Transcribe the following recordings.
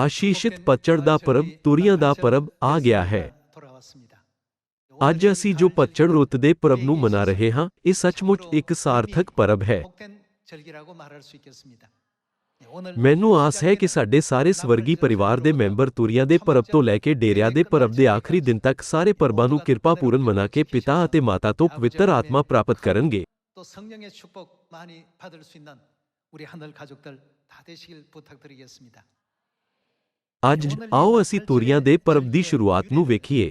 ਆਸ਼ੀਸ਼ਿਤ ਪਤਝੜ ਦਾ ਪਰਬ ਤੁਰੀਆਂ ਦਾ ਪਰਬ ਆ ਗਿਆ ਹੈ ਅੱਜ ਅਸੀਂ ਜੋ ਪਤਝੜ ਰੁੱਤ ਦੇ ਪਰਬ ਨੂੰ ਮਨਾ ਰਹੇ ਹਾਂ ਇਹ ਸੱਚਮੁੱਚ ਇੱਕ ਸਾਰਥਕ ਪਰਬ ਹੈ ਮੈਨੂੰ ਆਸ ਹੈ ਕਿ ਸਾਡੇ ਸਾਰੇ ਸਵਰਗੀ ਪਰਿਵਾਰ ਦੇ ਮੈਂਬਰ ਤੁਰੀਆਂ ਦੇ ਪਰਬ ਤੋਂ ਲੈ ਕੇ ਡੇਰਿਆਂ ਦੇ ਪਰਬ ਦੇ ਆਖਰੀ ਦਿਨ ਤੱਕ ਸਾਰੇ ਪਰਬਾਂ ਨੂੰ ਕਿਰਪਾਪੂਰਨ ਮਨਾ ਕੇ ਪਿਤਾ ਅਤੇ ਮਾਤਾ ਤੋਂ ਪਵਿੱਤਰ ਆਤਮਾ ਪ੍ਰਾਪਤ ਕਰਨਗੇ 또 성령의 축복 많이 받을 수 있는 우리 하늘 가족들 다 되시길 부탁드리겠습니다. ਅੱਜ ਆਓ ਅਸੀਂ ਤੁਰੀਆਂ ਦੇ ਪਰਬ ਦੀ ਸ਼ੁਰੂਆਤ ਨੂੰ ਵੇਖੀਏ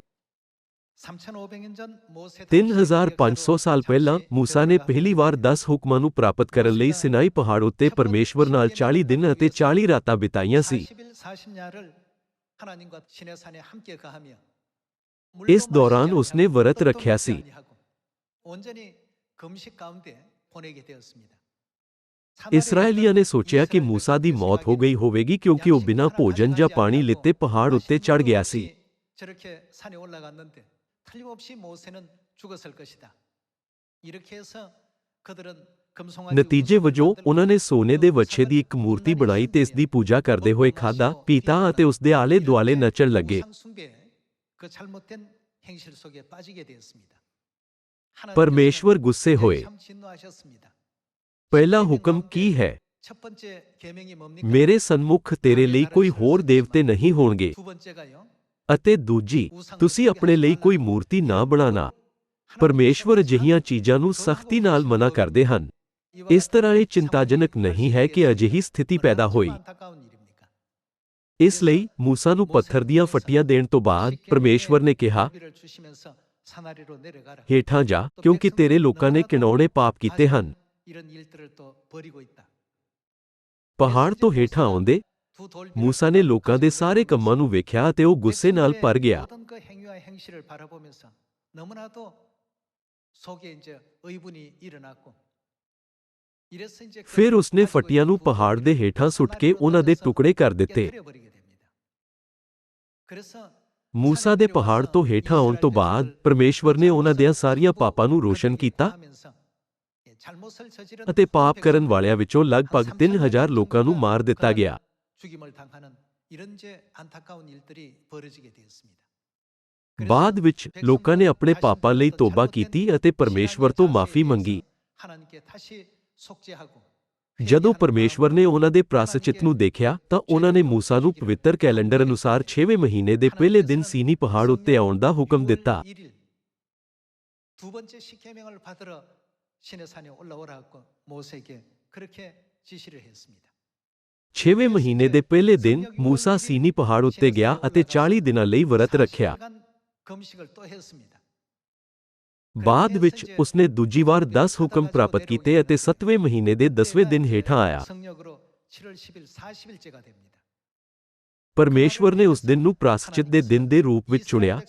3500년 전 모세 3500 ਸਾਲ ਪਹਿਲਾਂ ਮੂਸਾ ਨੇ ਪਹਿਲੀ ਵਾਰ 10 ਹੁਕਮਾਂ ਨੂੰ ਪ੍ਰਾਪਤ ਕਰਨ ਲਈ ਸਿਨਾਈ ਪਹਾੜ ਉੱਤੇ ਪਰਮੇਸ਼ਵਰ ਨਾਲ 40 ਦਿਨ ਅਤੇ 40 ਰਾਤਾਂ ਬਿਤਾਈਆਂ ਸੀ 40일 40야를 하나님과 신의 산에 함께 거하며 ਇਸ ਦੌਰਾਨ ਉਸਨੇ ਵਰਤ ਰੱਖਿਆ ਸੀ 온전히 금식 가운데 보내게 되었습니다. ਇਸਰਾਏਲੀਆਂ ਨੇ ਸੋਚਿਆ ਕਿ ਮੂਸਾ ਦੀ ਮੌਤ ਹੋ ਗਈ ਹੋਵੇਗੀ ਕਿਉਂਕਿ ਉਹ ਬਿਨਾਂ ਭੋਜਨ ਜਾਂ ਪਾਣੀ ਲਿੱਤੇ ਪਹਾੜ ਉੱਤੇ ਚੜ ਗਿਆ ਸੀ 저렇게 산에 올라갔는데 틀림없이 모세는 죽었을 것이다. 이렇게 해서 그들은 금송아지 ਨਤੀਜੇ ਵਜੋਂ ਉਹਨਾਂ ਨੇ ਸੋਨੇ ਦੇ ਵੱਛੇ ਦੀ ਇੱਕ ਮੂਰਤੀ ਬਣਾਈ ਤੇ ਇਸ ਦੀ ਪੂਜਾ ਕਰਦੇ ਹੋਏ ਖਾਦਾ ਪੀਤਾ ਅਤੇ ਉਸ ਦੇ ਆਲੇ ਦੁਆਲੇ ਨੱਚਣ ਲੱਗੇ 우상숭배, 그 잘못된 행실 속에 빠지게 되었습니다. ਪਰਮੇਸ਼ਵਰ ਗੁੱਸੇ ਹੋਏ 참 진노하셨습니다. पहला हुक्म की है? मेरे सन्मुख तेरे लिए कोई होर देवते नहीं होंगे अते दूजी तुसी अपने लिए कोई मूर्ति ना बनाना। परमेश्वर अजिहिया चीजा सख्ती मना करते हैं इस तरह यह चिंताजनक नहीं है कि अजिही स्थिति पैदा हो इसलिए मूसा न पत्थर दिया फटिया देने तो बाद परमेश्वर ने कहा हेठा जा क्योंकि तेरे लोगों ने किनौने पाप किए हैं ਪਹਾੜ ਤੋਂ ਹੇਠਾਂ ਆਉਂਦੇ ਮੂਸਾ ਨੇ ਲੋਕਾਂ ਦੇ ਸਾਰੇ ਕੰਮਾਂ ਨੂੰ ਵੇਖਿਆ ਅਤੇ ਉਹ ਗੁੱਸੇ ਨਾਲ ਭਰ ਗਿਆ। ਫਿਰ ਉਸਨੇ ਫਟੀਆਂ ਨੂੰ ਪਹਾੜ ਦੇ ਹੇਠਾਂ ਸੁੱਟ ਕੇ ਉਹਨਾਂ ਦੇ ਟੁਕੜੇ ਕਰ ਦਿੱਤੇ। ਮੂਸਾ ਦੇ ਪਹਾੜ ਤੋਂ ਹੇਠਾਂ ਆਉਣ ਤੋਂ ਬਾਅਦ ਪਰਮੇਸ਼ਵਰ ਨੇ ਉਹਨਾਂ ਦੀਆਂ ਸਾਰੀਆਂ ਪਾਪਾਂ ਨੂੰ ਰੋਸ਼ਨ ਕੀਤਾ। ਅਤੇ ਪਾਪ ਕਰਨ ਵਾਲਿਆਂ ਵਿੱਚੋਂ ਲਗਭਗ 3000 ਲੋਕਾਂ ਨੂੰ ਮਾਰ ਦਿੱਤਾ ਗਿਆ 죽임을 당하는 이런 제 안타까운 일들이 벌어지게 되었습니다. ਬਾਅਦ ਵਿੱਚ ਲੋਕਾਂ ਨੇ ਆਪਣੇ ਪਾਪਾਂ ਲਈ ਤੋਬਾ ਕੀਤੀ ਅਤੇ ਪਰਮੇਸ਼ਵਰ ਤੋਂ ਮਾਫੀ ਮੰਗੀ 하나님께 다시 속죄하고 ਜਦੋਂ ਪਰਮੇਸ਼ਵਰ ਨੇ ਉਹਨਾਂ ਦੇ ਪ੍ਰਾਸਚਿਤ ਨੂੰ ਦੇਖਿਆ ਤਾਂ ਉਹਨਾਂ ਨੇ ਮੂਸਾ ਨੂੰ ਪਵਿੱਤਰ ਕੈਲੰਡਰ ਅਨੁਸਾਰ 6ਵੇਂ ਮਹੀਨੇ ਦੇ ਪਹਿਲੇ ਦਿਨ ਸੀਨੀ ਪਹਾੜ ਉੱਤੇ ਆਉਣ ਦਾ ਹੁਕਮ ਦਿੱਤਾ 1일 두 번째 십계명을 받으러 신의 산에 올라오라고 모세에게 그렇게 지시를 했습니다. 6ਵੇਂ ਮਹੀਨੇ ਦੇ ਪਹਿਲੇ ਦਿਨ ਮੂਸਾ ਸੀਨੀ ਪਹਾੜ ਉੱਤੇ ਗਿਆ ਅਤੇ 40 ਦਿਨਾਂ ਲਈ ਵਰਤ ਰੱਖਿਆ 40일간 금식을 또 했습니다. ਬਾਅਦ ਵਿੱਚ ਉਸਨੇ ਦੂਜੀ ਵਾਰ 10 ਹੁਕਮ ਪ੍ਰਾਪਤ ਕੀਤੇ ਅਤੇ 7ਵੇਂ ਮਹੀਨੇ ਦੇ 10ਵੇਂ ਦਿਨ ਹੇਠਾਂ ਆਇਆ 성령으로 7월 10일 40일째가 됩니다. ਪਰਮੇਸ਼ਵਰ ਨੇ ਉਸ ਦਿਨ ਨੂੰ ਪ੍ਰਾਸਚਿਤ ਦੇ ਦਿਨ ਦੇ ਰੂਪ ਵਿੱਚ ਚੁਣਿਆ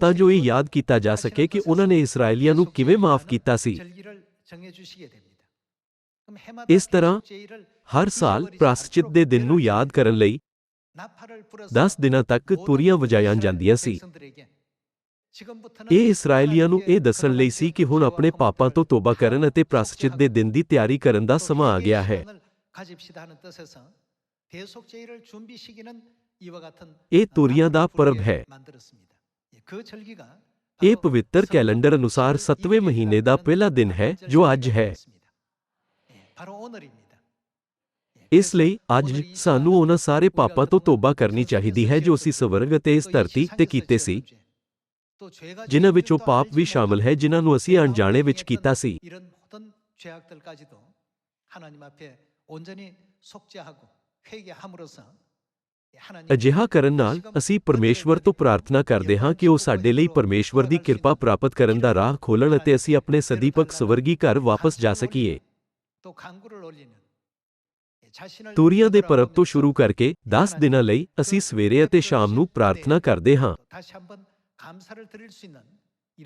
ਤਾਂ ਜੋ ਇਹ ਯਾਦ ਕੀਤਾ ਜਾ ਸਕੇ ਕਿ ਉਹਨਾਂ ਨੇ ਇਸرائیਲੀਆਂ ਨੂੰ ਕਿਵੇਂ ਮਾਫ ਕੀਤਾ ਸੀ। ਇਸ ਤਰ੍ਹਾਂ, ਹਰ ਸਾਲ ਪ੍ਰਾਸਚਿਤ ਦੇ ਦਿਨ ਨੂੰ ਯਾਦ ਕਰਨ ਲਈ 10 ਦਿਨਾਂ ਤੱਕ ਤੁਰੀਆਂ ਵਜਾਈਆਂ ਜਾਂਦੀਆਂ ਸੀ। ਇਹ ਇਸرائیਲੀਆਂ ਨੂੰ ਇਹ ਦੱਸਣ ਲਈ ਸੀ ਕਿ ਹੁਣ ਆਪਣੇ ਪਾਪਾਂ ਤੋਂ ਤੋਬਾ ਕਰਨ ਅਤੇ ਪ੍ਰਾਸਚਿਤ ਦੇ ਦਿਨ ਦੀ ਤਿਆਰੀ ਕਰਨ ਦਾ ਸਮਾਂ ਆ ਗਿਆ ਹੈ। ਇਹ ਤੁਰੀਆਂ ਦਾ ਪਰਬ ਹੈ। ਇਹ ਪਵਿੱਤਰ ਕੈਲੰਡਰ ਅਨੁਸਾਰ 7ਵੇਂ ਮਹੀਨੇ ਦਾ ਪਹਿਲਾ ਦਿਨ ਹੈ ਜੋ ਅੱਜ ਹੈ 예, 바로 오늘입니다. ਇਸ ਲਈ ਅੱਜ ਸਾਨੂੰ ਉਹਨਾਂ ਸਾਰੇ ਪਾਪਾਂ ਤੋਂ ਤੋਬਾ ਕਰਨੀ ਚਾਹੀਦੀ ਹੈ ਜੋ ਅਸੀਂ ਸਵਰਗ ਅਤੇ ਇਸ ਧਰਤੀ ਤੇ ਕੀਤੇ ਸੀ ਜਿਨ੍ਹਾਂ ਵਿੱਚੋਂ ਪਾਪ ਵੀ ਸ਼ਾਮਲ ਹੈ ਜਿਨ੍ਹਾਂ ਨੂੰ ਅਸੀਂ ਅਣਜਾਣੇ ਵਿੱਚ ਕੀਤਾ ਸੀ 이런 모든 죄악들까지도 하나님 앞에 온전히 속죄하고 회개함으로써 하나님 ਅਜਿਹਾ ਕਰਨ ਨਾਲ ਅਸੀਂ ਪਰਮੇਸ਼ਵਰ ਤੋਂ ਪ੍ਰਾਰਥਨਾ ਕਰਦੇ ਹਾਂ ਕਿ ਉਹ ਸਾਡੇ ਲਈ ਪਰਮੇਸ਼ਵਰ ਦੀ ਕਿਰਪਾ ਪ੍ਰਾਪਤ ਕਰਨ ਦਾ ਰਾਹ ਖੋਲਣ ਅਤੇ ਅਸੀਂ ਆਪਣੇ ਸਦੀਪਕ ਸਵਰਗੀ ਘਰ ਵਾਪਸ ਜਾ ਸਕੀਏ। ਤੂਰੀਆਂ ਦੇ ਪਰਬ ਤੋਂ ਸ਼ੁਰੂ ਕਰਕੇ 10 ਦਿਨਾਂ ਲਈ ਅਸੀਂ ਸਵੇਰੇ ਅਤੇ ਸ਼ਾਮ ਨੂੰ ਪ੍ਰਾਰਥਨਾ ਕਰਦੇ ਹਾਂ।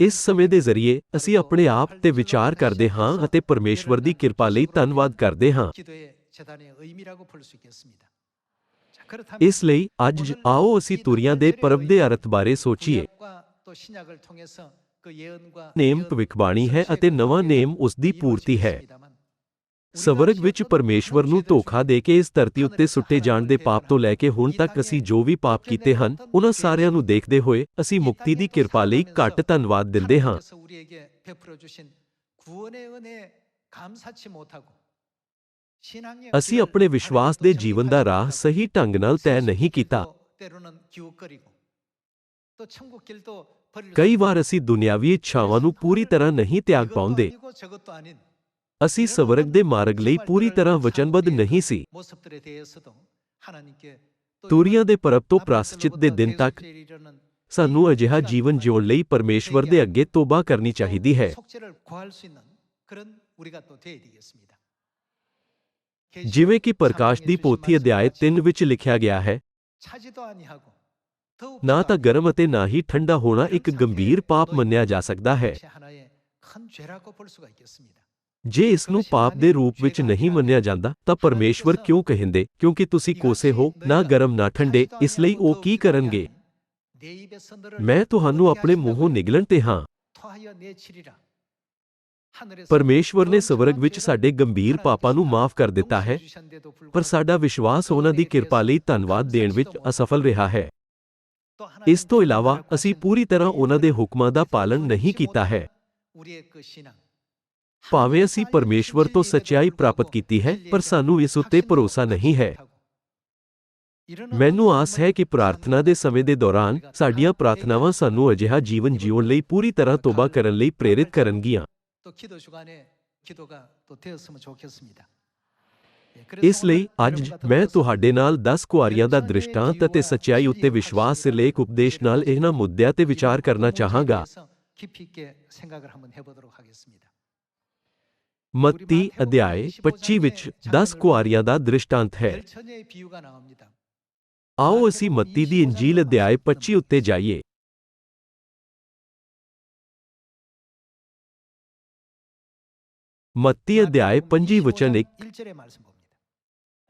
ਇਸ ਸਮੇਂ ਦੇ ਜ਼ਰੀਏ ਅਸੀਂ ਆਪਣੇ ਆਪ ਤੇ ਵਿਚਾਰ ਕਰਦੇ ਹਾਂ ਅਤੇ ਪਰਮੇਸ਼ਵਰ ਦੀ ਕਿਰਪਾ ਲਈ ਧੰਨਵਾਦ ਕਰਦੇ ਹਾਂ। ਇਸ ਲਈ ਅੱਜ ਆਓ ਅਸੀਂ ਤੁਰੀਆਂ ਦੇ ਪਰਬ ਦੇ ਅਰਥ ਬਾਰੇ ਸੋਚੀਏ। ਨੇਮ ਭਵਿੱਖਬਾਣੀ ਹੈ ਅਤੇ ਨਵਾਂ ਨੇਮ ਉਸ ਦੀ ਪੂਰਤੀ ਹੈ। ਸਵਰਗ ਵਿੱਚ ਪਰਮੇਸ਼ਵਰ ਨੂੰ ਧੋਖਾ ਦੇ ਕੇ ਇਸ ਧਰਤੀ ਉੱਤੇ ਸੁੱਟੇ ਜਾਣ ਦੇ ਪਾਪ ਤੋਂ ਲੈ ਕੇ ਹੁਣ ਤੱਕ ਅਸੀਂ ਜੋ ਵੀ ਪਾਪ ਕੀਤੇ ਹਨ ਉਹਨਾਂ ਸਾਰਿਆਂ ਨੂੰ ਦੇਖਦੇ ਹੋਏ ਅਸੀਂ ਮੁਕਤੀ ਦੀ ਕਿਰਪਾ ਲਈ ਘੱਟ ਧੰਨਵਾਦ ਦਿੰਦੇ ਹਾਂ। ਅਸੀਂ ਆਪਣੇ ਵਿਸ਼ਵਾਸ ਦੇ ਜੀਵਨ ਦਾ ਰਾਹ ਸਹੀ ਢੰਗ ਨਾਲ ਤੈਅ ਨਹੀਂ ਕੀਤਾ ਕਈ ਵਾਰ ਅਸੀਂ ਦੁਨਿਆਵੀ ਇੱਛਾਵਾਂ ਨੂੰ ਪੂਰੀ ਤਰ੍ਹਾਂ ਨਹੀਂ ਤਿਆਗ ਪਾਉਂਦੇ ਅਸੀਂ ਸਵਰਗ ਦੇ ਮਾਰਗ ਲਈ ਪੂਰੀ ਤਰ੍ਹਾਂ ਵਚਨਬੱਧ ਨਹੀਂ ਸੀ ਤੂਰੀਆਂ ਦੇ ਪਰਬ ਤੋਂ ਪ੍ਰਾਸਚਿਤ ਦੇ ਦਿਨ ਤੱਕ ਸਾਨੂੰ ਅਜਿਹਾ ਜੀਵਨ ਜਿਉਣ ਲਈ ਪਰਮੇਸ਼ਵਰ ਦੇ ਅੱਗੇ ਤੋਬਾ ਕਰਨੀ ਚਾਹੀਦੀ ਹੈ ਜਿਵੇਂ ਕਿ ਪ੍ਰਕਾਸ਼ ਦੀ ਪੋਥੀ ਅਧਿਆਇ 3 ਵਿੱਚ ਲਿਖਿਆ ਗਿਆ ਹੈ। ਨਾ ਤਾਂ ਗਰਮ ਅਤੇ ਨਾ ਹੀ ਠੰਡਾ ਹੋਣਾ ਇੱਕ ਗੰਭੀਰ ਪਾਪ ਮੰਨਿਆ ਜਾ ਸਕਦਾ ਹੈ। ਜੇ ਇਸ ਨੂੰ ਪਾਪ ਦੇ ਰੂਪ ਵਿੱਚ ਨਹੀਂ ਮੰਨਿਆ ਜਾਂਦਾ ਤਾਂ ਪਰਮੇਸ਼ਵਰ ਕਿਉਂ ਕਹਿੰਦੇ? ਕਿਉਂਕਿ ਤੁਸੀਂ ਕੋਸੇ ਹੋ ਨਾ ਗਰਮ ਨਾ ਠੰਡੇ ਇਸ ਲਈ ਉਹ ਕੀ ਕਰਨਗੇ? ਮੈਂ ਤੁਹਾਨੂੰ ਆਪਣੇ ਮੂੰਹੋਂ ਨਿਗਲਣ ਤੇ ਹਾਂ। ਪਰਮੇਸ਼ਵਰ ਨੇ ਸਵਰਗ ਵਿੱਚ ਸਾਡੇ ਗੰਭੀਰ ਪਾਪਾਂ ਨੂੰ ਮਾਫ ਕਰ ਦਿੱਤਾ ਹੈ ਪਰ ਸਾਡਾ ਵਿਸ਼ਵਾਸ ਉਹਨਾਂ ਦੀ ਕਿਰਪਾ ਲਈ ਧੰਨਵਾਦ ਦੇਣ ਵਿੱਚ ਅਸਫਲ ਰਿਹਾ ਹੈ। ਇਸ ਤੋਂ ਇਲਾਵਾ ਅਸੀਂ ਪੂਰੀ ਤਰ੍ਹਾਂ ਉਹਨਾਂ ਦੇ ਹੁਕਮਾਂ ਦਾ ਪਾਲਣ ਨਹੀਂ ਕੀਤਾ ਹੈ। ਭਾਵੇਂ ਅਸੀਂ ਪਰਮੇਸ਼ਵਰ ਤੋਂ ਸਚਾਈ ਪ੍ਰਾਪਤ ਕੀਤੀ ਹੈ ਪਰ ਸਾਨੂੰ ਇਸ ਉੱਤੇ ਭਰੋਸਾ ਨਹੀਂ ਹੈ। ਮੈਨੂੰ ਆਸ ਹੈ ਕਿ ਪ੍ਰਾਰਥਨਾ ਦੇ ਸਮੇਂ ਦੇ ਦੌਰਾਨ ਸਾਡੀਆਂ ਪ੍ਰਾਰਥਨਾਵਾਂ ਸਾਨੂੰ ਅਜਿਹਾ ਜੀਵਨ ਜਿਉਣ ਲਈ ਪੂਰੀ ਤਰ੍ਹਾਂ ਤੋਬਾ ਕਰਨ ਲਈ ਪ੍ਰੇਰਿਤ ਕਰਨਗੀਆਂ। ਇਸ ਲਈ ਅੱਜ ਮੈਂ ਤੁਹਾਡੇ ਨਾਲ 10 ਕੁਆਰੀਆਂ ਦਾ ਦ੍ਰਿਸ਼ਟਾਂਤ ਅਤੇ ਸਚਾਈ ਉੱਤੇ ਵਿਸ਼ਵਾਸ ਲੇਖ ਉਪਦੇਸ਼ ਨਾਲ ਇਹਨਾਂ ਮੁੱਦਿਆਂ ਤੇ ਵਿਚਾਰ ਕਰਨਾ ਚਾਹਾਂਗਾ ਮੱਤੀ ਅਧਿਆਇ 25 ਵਿੱਚ 10 ਕੁਆਰੀਆਂ ਦਾ ਦ੍ਰਿਸ਼ਟਾਂਤ ਹੈ ਆਓ ਅਸੀਂ ਮੱਤੀ ਦੀ ਇੰਜੀਲ ਅਧਿਆਇ 25 ਉੱਤੇ ਜਾਈਏ ਮੱਤੀ ਅਧਿਆਏ 5 ਵਚਨ ਇੱਕ।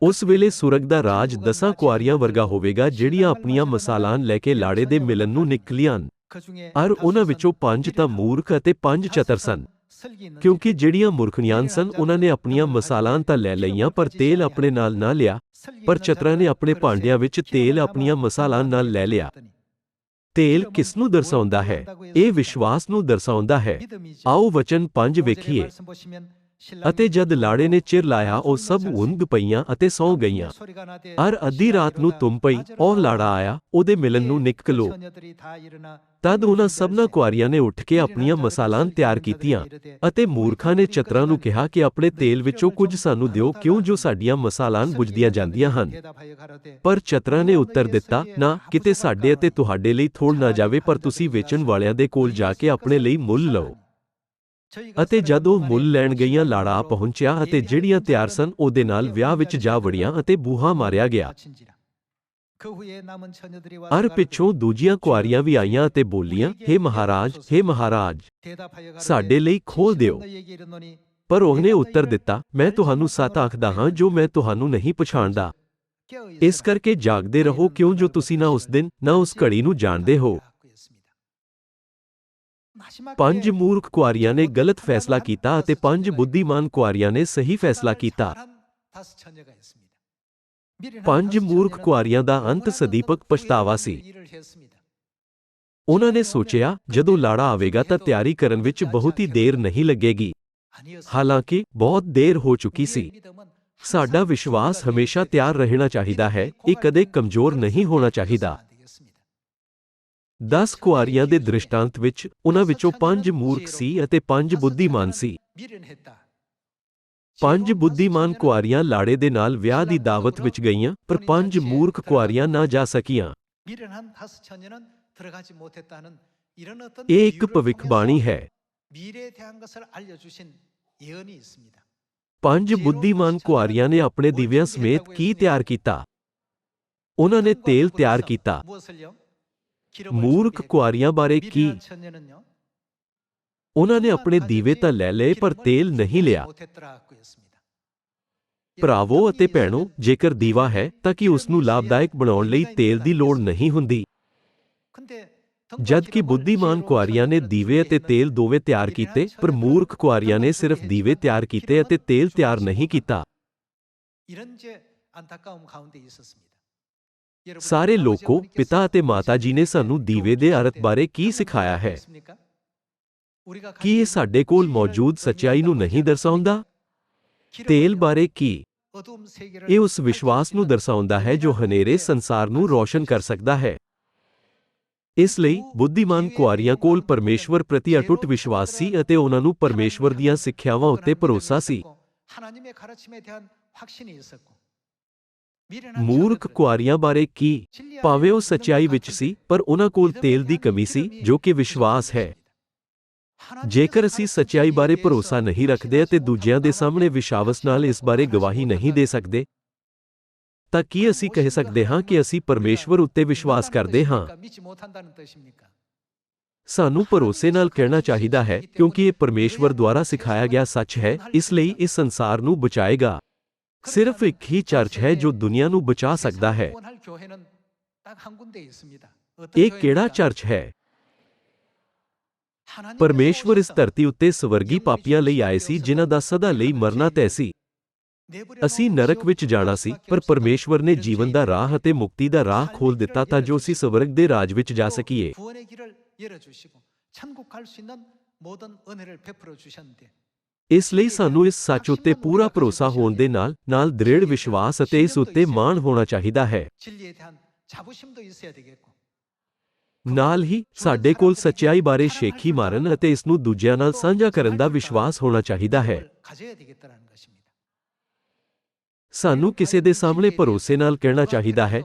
ਉਸ ਵੇਲੇ ਸੁਰਗ ਦਾ ਰਾਜ ਦਸਾਂ ਕੁਆਰੀਆਂ ਵਰਗਾ ਹੋਵੇਗਾ, ਜਿਹੜੀਆਂ ਆਪਣੀਆਂ ਮਸਾਲਾਂ ਲੈ ਕੇ ਲਾੜੇ ਦੇ ਮਿਲਨ ਨੂੰ ਨਿਕਲੀਆਂ ਅਰ ਉਹਨਾਂ ਵਿੱਚੋਂ ਪੰਜ ਤਾਂ ਮੂਰਖ ਅਤੇ ਪੰਜ ਚਤਰ ਸਨ, ਕਿਉਂਕਿ ਜਿਹੜੀਆਂ ਮੂਰਖਣੀਆਂ ਸਨ, ਉਹਨਾਂ ਨੇ ਆਪਣੀਆਂ ਮਸਾਲਾਂ ਤਾਂ ਲੈ ਲਈਆਂ, ਪਰ ਤੇਲ ਆਪਣੇ ਨਾਲ ਨਾ ਲਿਆ, ਪਰ ਚਤਰਾਂ ਨੇ ਆਪਣੇ ਭਾਂਡਿਆਂ ਵਿੱਚ ਤੇਲ ਆਪਣੀਆਂ ਮਸਾਲਾਂ ਨਾਲ ਲੈ ਲਿਆ। ਤੇਲ ਕਿਸ ਨੂੰ ਦਰਸਾਉਂਦਾ ਹੈ? ਇਹ ਵਿਸ਼ਵਾਸ ਨੂੰ ਦਰਸਾਉਂਦਾ ਹੈ। ਆਓ ਵਚਨ 5 ਵੇਖੀਏ। ਅਤੇ ਜਦ ਲਾੜੇ ਨੇ ਚਿਰ ਲਾਇਆ ਉਹ ਸਭ ਉਂਗ ਪਈਆਂ ਅਤੇ ਸੌ ਗਈਆਂ। ਅਰ ਅੱਧੀ ਰਾਤ ਨੂੰ ਤੁਮ ਪਈ ਉਹ ਲਾੜਾ ਆਇਆ ਉਹਦੇ ਮਿਲਨ ਨੂੰ ਨਿਕਲੋ। ਤਦ ਉਹਨਾਂ ਸਭਨਾਂ ਕੁਆਰੀਆਂ ਨੇ ਉੱਠ ਕੇ ਆਪਣੀਆਂ ਮਸਾਲਾਂ ਤਿਆਰ ਕੀਤੀਆਂ ਅਤੇ ਮੂਰਖਾਂ ਨੇ ਚਤਰਾਂ ਨੂੰ ਕਿਹਾ ਕਿ ਆਪਣੇ ਤੇਲ ਵਿੱਚੋਂ ਕੁਝ ਸਾਨੂੰ ਦਿਓ ਕਿਉਂ ਜੋ ਸਾਡੀਆਂ ਮਸਾਲਾਂ ਬੁਝਦੀਆਂ ਜਾਂਦੀਆਂ ਹਨ? ਪਰ ਚਤਰਾਂ ਨੇ ਉੱਤਰ ਦਿੱਤਾ ਨਾ ਕਿਤੇ ਸਾਡੇ ਅਤੇ ਤੁਹਾਡੇ ਲਈ ਥੋੜ ਨਾ ਜਾਵੇ ਪਰ ਤੁਸੀਂ ਵੇਚਣ ਵਾਲਿਆਂ ਦੇ ਕੋਲ ਜਾ ਕੇ ਆਪਣੇ ਲਈ ਮੁੱਲ ਲਓ। ਅਤੇ ਜਦ ਉਹ ਮੁੱਲ ਲੈਣ ਗਈਆਂ ਲਾੜਾ ਪਹੁੰਚਿਆ ਅਤੇ ਜਿਹੜੀਆਂ ਤਿਆਰ ਸਨ ਉਹਦੇ ਨਾਲ ਵਿਆਹ ਵਿੱਚ ਜਾ ਵੜੀਆਂ ਅਤੇ ਬੂਹਾ ਮਾਰਿਆ ਗਿਆ। ਅਰ ਪਿੱਛੋਂ ਦੂਜੀਆਂ ਕੁਆਰੀਆਂ ਵੀ ਆਈਆਂ ਅਤੇ ਬੋਲੀਆਂ हे ਮਹਾਰਾਜ हे ਮਹਾਰਾਜ ਸਾਡੇ ਲਈ ਖੋਲ ਦਿਓ। ਪਰ ਉਹਨੇ ਉੱਤਰ ਦਿੱਤਾ ਮੈਂ ਤੁਹਾਨੂੰ ਸੱਚ ਆਖਦਾ ਹਾਂ ਜੋ ਮੈਂ ਤੁਹਾਨੂੰ ਨਹੀਂ ਪਛਾਣਦਾ। ਇਸ ਕਰਕੇ ਜਾਗਦੇ ਰਹੋ ਕਿਉਂ ਜੋ ਤੁਸੀਂ ਨਾ ਉਸ ਦਿਨ ਨਾ ਉਸ ਘੜੀ ਨੂੰ ਜਾਣਦੇ ਹੋ? ਪੰਜ ਮੂਰਖ ਕੁਆਰੀਆਂ ਨੇ ਗਲਤ ਫੈਸਲਾ ਕੀਤਾ ਅਤੇ ਪੰਜ ਬੁੱਧੀਮਾਨ ਕੁਆਰੀਆਂ ਨੇ ਸਹੀ ਫੈਸਲਾ ਕੀਤਾ। ਪੰਜ ਮੂਰਖ ਕੁਆਰੀਆਂ ਦਾ ਅੰਤ ਸਦੀਪਕ ਪਛਤਾਵਾ ਸੀ। ਉਹਨਾਂ ਨੇ ਸੋਚਿਆ ਜਦੋਂ ਲਾੜਾ ਆਵੇਗਾ ਤਾਂ ਤਿਆਰੀ ਕਰਨ ਵਿੱਚ ਬਹੁਤ ਹੀ ਦੇਰ ਨਹੀਂ ਲੱਗੇਗੀ। ਹਾਲਾਂਕਿ ਬਹੁਤ ਦੇਰ ਹੋ ਚੁੱਕੀ ਸੀ। ਸਾਡਾ ਵਿਸ਼ਵਾਸ ਹਮੇਸ਼ਾ ਤਿਆਰ ਰਹਿਣਾ ਚਾਹੀਦਾ ਹੈ। ਇਹ ਕਦੇ ਕਮਜ਼ੋਰ ਨਹੀਂ ਹੋਣਾ ਚਾਹੀਦਾ। 10 ਕੁਆਰੀਆਂ ਦੇ ਦ੍ਰਿਸ਼ਟਾਂਤ ਵਿੱਚ ਉਹਨਾਂ ਵਿੱਚੋਂ ਪੰਜ ਮੂਰਖ ਸੀ ਅਤੇ ਪੰਜ ਬੁੱਧੀਮਾਨ ਸੀ। ਪੰਜ ਬੁੱਧੀਮਾਨ ਕੁਆਰੀਆਂ ਲਾੜੇ ਦੇ ਨਾਲ ਵਿਆਹ ਦੀ ਦਾਵਤ ਵਿੱਚ ਗਈਆਂ, ਪਰ ਪੰਜ ਮੂਰਖ ਕੁਆਰੀਆਂ ਨਾ ਜਾ ਸਕੀਆਂ। ਇਹ ਇੱਕ ਭਵਿੱਖਬਾਣੀ ਹੈ। ਪੰਜ ਬੁੱਧੀਮਾਨ ਕੁਆਰੀਆਂ ਨੇ ਆਪਣੇ ਦਿਵਿਆਂ ਸਮੇਤ ਕੀ ਤਿਆਰ ਕੀਤਾ? ਉਹਨਾਂ ਨੇ ਤੇਲ ਤਿਆਰ ਕੀਤਾ। ਮੂਰਖ ਕੁਆਰੀਆਂ ਬਾਰੇ ਕੀ ਉਹਨਾਂ ਨੇ ਆਪਣੇ ਦੀਵੇ ਤਾਂ ਲੈ ਲਏ ਪਰ ਤੇਲ ਨਹੀਂ ਲਿਆ ਭਰਾਵੋ ਅਤੇ ਭੈਣੋ ਜੇਕਰ ਦੀਵਾ ਹੈ ਤਾਂ ਕਿ ਉਸ ਨੂੰ ਲਾਭਦਾਇਕ ਬਣਾਉਣ ਲਈ ਤੇਲ ਦੀ ਲੋੜ ਨਹੀਂ ਹੁੰਦੀ ਜਦ ਕਿ ਬੁੱਧੀਮਾਨ ਕੁਆਰੀਆਂ ਨੇ ਦੀਵੇ ਅਤੇ ਤੇਲ ਦੋਵੇਂ ਤਿਆਰ ਕੀਤੇ ਪਰ ਮੂਰਖ ਕੁਆਰੀਆਂ ਨੇ ਸਿਰਫ ਦੀਵੇ ਤਿਆਰ ਕੀਤੇ ਅਤੇ ਤੇਲ ਤਿਆਰ ਨਹੀਂ ਕੀਤਾ 이런 이제 안타까움 가운데 있었습니다. ਸਾਰੇ ਲੋਕੋ, ਪਿਤਾ ਅਤੇ ਮਾਤਾ ਜੀ ਨੇ ਸਾਨੂੰ ਦੀਵੇ ਦੇ ਅਰਥ ਬਾਰੇ ਕੀ ਸਿਖਾਇਆ ਹੈ? ਕੀ ਇਹ ਸਾਡੇ ਕੋਲ ਮੌਜੂਦ ਸਚਾਈ ਨੂੰ ਨਹੀਂ ਦਰਸਾਉਂਦਾ? ਤੇਲ ਬਾਰੇ ਕੀ? ਇਹ ਉਸ ਵਿਸ਼ਵਾਸ ਨੂੰ ਦਰਸਾਉਂਦਾ ਹੈ ਜੋ ਹਨੇਰੇ ਸੰਸਾਰ ਨੂੰ ਰੋਸ਼ਨ ਕਰ ਸਕਦਾ ਹੈ। ਇਸ ਲਈ ਬੁੱਧੀਮਾਨ ਕੁਆਰੀਆਂ ਕੋਲ ਪਰਮੇਸ਼ਵਰ ਪ੍ਰਤੀ ਅਟੁੱਟ ਵਿਸ਼ਵਾਸ ਸੀ ਅਤੇ ਉਹਨਾਂ ਨੂੰ ਪਰਮੇਸ਼ਵਰ ਦੀਆਂ ਸਿੱਖਿਆਵਾਂ ਉੱਤੇ ਭਰੋਸਾ ਸੀ। ਮੂਰਖ ਕੁਆਰੀਆਂ ਬਾਰੇ ਕੀ? ਭਾਵੇਂ ਉਹ ਸਚਾਈ ਵਿੱਚ ਸੀ ਪਰ ਉਹਨਾਂ ਕੋਲ ਤੇਲ ਦੀ ਕਮੀ ਸੀ ਜੋ ਕਿ ਵਿਸ਼ਵਾਸ ਹੈ। ਜੇਕਰ ਅਸੀਂ ਸਚਾਈ ਬਾਰੇ ਭਰੋਸਾ ਨਹੀਂ ਰੱਖਦੇ ਅਤੇ ਦੂਜਿਆਂ ਦੇ ਸਾਹਮਣੇ ਵਿਸ਼ਵਾਸ ਨਾਲ ਇਸ ਬਾਰੇ ਗਵਾਹੀ ਨਹੀਂ ਦੇ ਸਕਦੇ ਤਾਂ ਕੀ ਅਸੀਂ ਕਹਿ ਸਕਦੇ ਹਾਂ ਕਿ ਅਸੀਂ ਪਰਮੇਸ਼ਵਰ ਉੱਤੇ ਵਿਸ਼ਵਾਸ ਕਰਦੇ ਹਾਂ। ਸਾਨੂੰ ਭਰੋਸੇ ਨਾਲ ਕਹਿਣਾ ਚਾਹੀਦਾ ਹੈ ਕਿਉਂਕਿ ਇਹ ਪਰਮੇਸ਼ਵਰ ਦੁਆਰਾ ਸਿਖਾਇਆ ਗਿਆ ਸੱਚ ਹੈ ਇਸ ਲਈ ਇਸ ਸੰਸਾਰ ਨੂੰ ਬਚਾਏਗਾ। ਸਿਰਫ ਇੱਕ ਹੀ ਚਰਚ ਹੈ ਜੋ ਦੁਨੀਆ ਨੂੰ ਬਚਾ ਸਕਦਾ ਹੈ। ਇਹ ਕਿਹੜਾ ਚਰਚ ਹੈ? ਪਰਮੇਸ਼ਵਰ ਇਸ ਧਰਤੀ ਉੱਤੇ ਸਵਰਗੀ ਪਾਪੀਆਂ ਲਈ ਆਏ ਸੀ, ਜਿਨ੍ਹਾਂ ਦਾ ਸਦਾ ਲਈ ਮਰਨਾ ਤੈਅ ਸੀ। ਅਸੀਂ ਨਰਕ ਵਿੱਚ ਜਾਣਾ ਸੀ, ਪਰ ਪਰਮੇਸ਼ਵਰ ਨੇ ਜੀਵਨ ਦਾ ਰਾਹ ਅਤੇ ਮੁਕਤੀ ਦਾ ਰਾਹ ਖੋਲ ਦਿੱਤਾ ਤਾਂ ਜੋ ਅਸੀਂ ਸਵਰਗ ਦੇ ਰਾਜ ਵਿੱਚ ਜਾ ਸਕੀਏ। ਇਸ ਲਈ ਸਾਨੂੰ ਇਸ ਸੱਚ ਉੱਤੇ ਪੂਰਾ ਭਰੋਸਾ ਹੋਣ ਦੇ ਨਾਲ ਨਾਲ ਦ੍ਰਿੜ ਵਿਸ਼ਵਾਸ ਅਤੇ ਇਸ ਉੱਤੇ ਮਾਣ ਹੋਣਾ ਚਾਹੀਦਾ ਹੈ। ਨਾਲ ਹੀ ਸਾਡੇ ਕੋਲ ਸੱਚਾਈ ਬਾਰੇ ਸ਼ੇਖੀ ਮਾਰਨ ਅਤੇ ਇਸ ਨੂੰ ਦੂਜਿਆਂ ਨਾਲ ਸਾਂਝਾ ਕਰਨ ਦਾ ਵਿਸ਼ਵਾਸ ਹੋਣਾ ਚਾਹੀਦਾ ਹੈ। ਸਾਨੂੰ ਕਿਸੇ ਦੇ ਸਾਹਮਣੇ ਭਰੋਸੇ ਨਾਲ ਕਹਿਣਾ ਚਾਹੀਦਾ ਹੈ,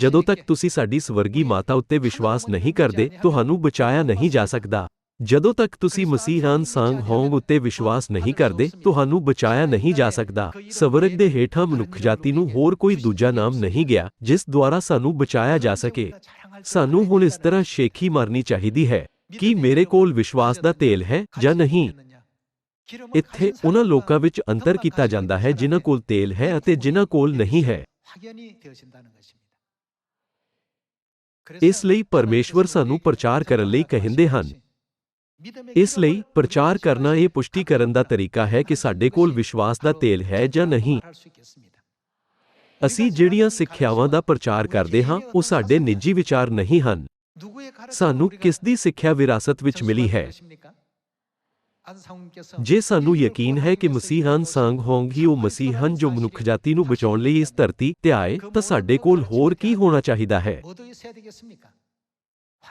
ਜਦੋਂ ਤੱਕ ਤੁਸੀਂ ਸਾਡੀ ਸਵਰਗੀ ਮਾਤਾ ਉੱਤੇ ਵਿਸ਼ਵਾਸ ਨਹੀਂ ਕਰਦੇ, ਤੁਹਾਨੂੰ ਬਚਾਇਆ ਨਹੀਂ ਜਾ ਸਕਦਾ। ਜਦੋਂ ਤੱਕ ਤੁਸੀਂ ਮਸੀਹਾਨ ਅਨਸੰਗ ਹੋਂਗ ਉੱਤੇ ਵਿਸ਼ਵਾਸ ਨਹੀਂ ਕਰਦੇ, ਤੁਹਾਨੂੰ ਬਚਾਇਆ ਨਹੀਂ ਜਾ ਸਕਦਾ। ਸਵਰਗ ਦੇ ਹੇਠਾਂ ਮਨੁੱਖ ਜਾਤੀ ਨੂੰ ਹੋਰ ਕੋਈ ਦੂਜਾ ਨਾਮ ਨਹੀਂ ਗਿਆ, ਜਿਸ ਦੁਆਰਾ ਸਾਨੂੰ ਬਚਾਇਆ ਜਾ ਸਕੇ। ਸਾਨੂੰ ਹੁਣ ਇਸ ਤਰ੍ਹਾਂ ਸ਼ੇਖੀ ਮਾਰਨੀ ਚਾਹੀਦੀ ਹੈ, ਕਿ ਮੇਰੇ ਕੋਲ ਵਿਸ਼ਵਾਸ ਦਾ ਤੇਲ ਹੈ ਜਾਂ ਨਹੀਂ? ਇੱਥੇ ਉਹਨਾਂ ਲੋਕਾਂ ਵਿੱਚ ਅੰਤਰ ਕੀਤਾ ਜਾਂਦਾ ਹੈ ਜਿਨ੍ਹਾਂ ਕੋਲ ਤੇਲ ਹੈ ਅਤੇ ਜਿਨ੍ਹਾਂ ਕੋਲ ਨਹੀਂ ਹੈ। ਇਸ ਲਈ ਪਰਮੇਸ਼ਵਰ ਸਾਨੂੰ ਪ੍ਰਚਾਰ ਕਰਨ ਲਈ ਕਹਿੰਦੇ ਹਨ। ਇਸ ਲਈ ਪ੍ਰਚਾਰ ਕਰਨਾ ਇਹ ਪੁਸ਼ਟੀ ਕਰਨ ਦਾ ਤਰੀਕਾ ਹੈ ਕਿ ਸਾਡੇ ਕੋਲ ਵਿਸ਼ਵਾਸ ਦਾ ਤੇਲ ਹੈ ਜਾਂ ਨਹੀਂ। ਅਸੀਂ ਜਿਹੜੀਆਂ ਸਿੱਖਿਆਵਾਂ ਦਾ ਪ੍ਰਚਾਰ ਕਰਦੇ ਹਾਂ ਉਹ ਸਾਡੇ ਨਿੱਜੀ ਵਿਚਾਰ ਨਹੀਂ ਹਨ। ਸਾਨੂੰ ਕਿਸ ਦੀ ਸਿੱਖਿਆ ਵਿਰਾਸਤ ਵਿੱਚ ਮਿਲੀ ਹੈ? ਜੇ ਸਾਨੂੰ ਯਕੀਨ ਹੈ ਕਿ ਮਸੀਹਾਨ ਸੰਗ ਹੋਂਗ ਹੀ ਉਹ ਮਸੀਹ ਹਨ ਜੋ ਮਨੁੱਖਜਾਤੀ ਨੂੰ ਬਚਾਉਣ ਲਈ ਇਸ ਧਰਤੀ ਤੇ ਆਏ ਤਾਂ ਸਾਡੇ ਕੋਲ ਹੋਰ ਕੀ ਹੋਣਾ ਚਾਹੀਦਾ ਹੈ?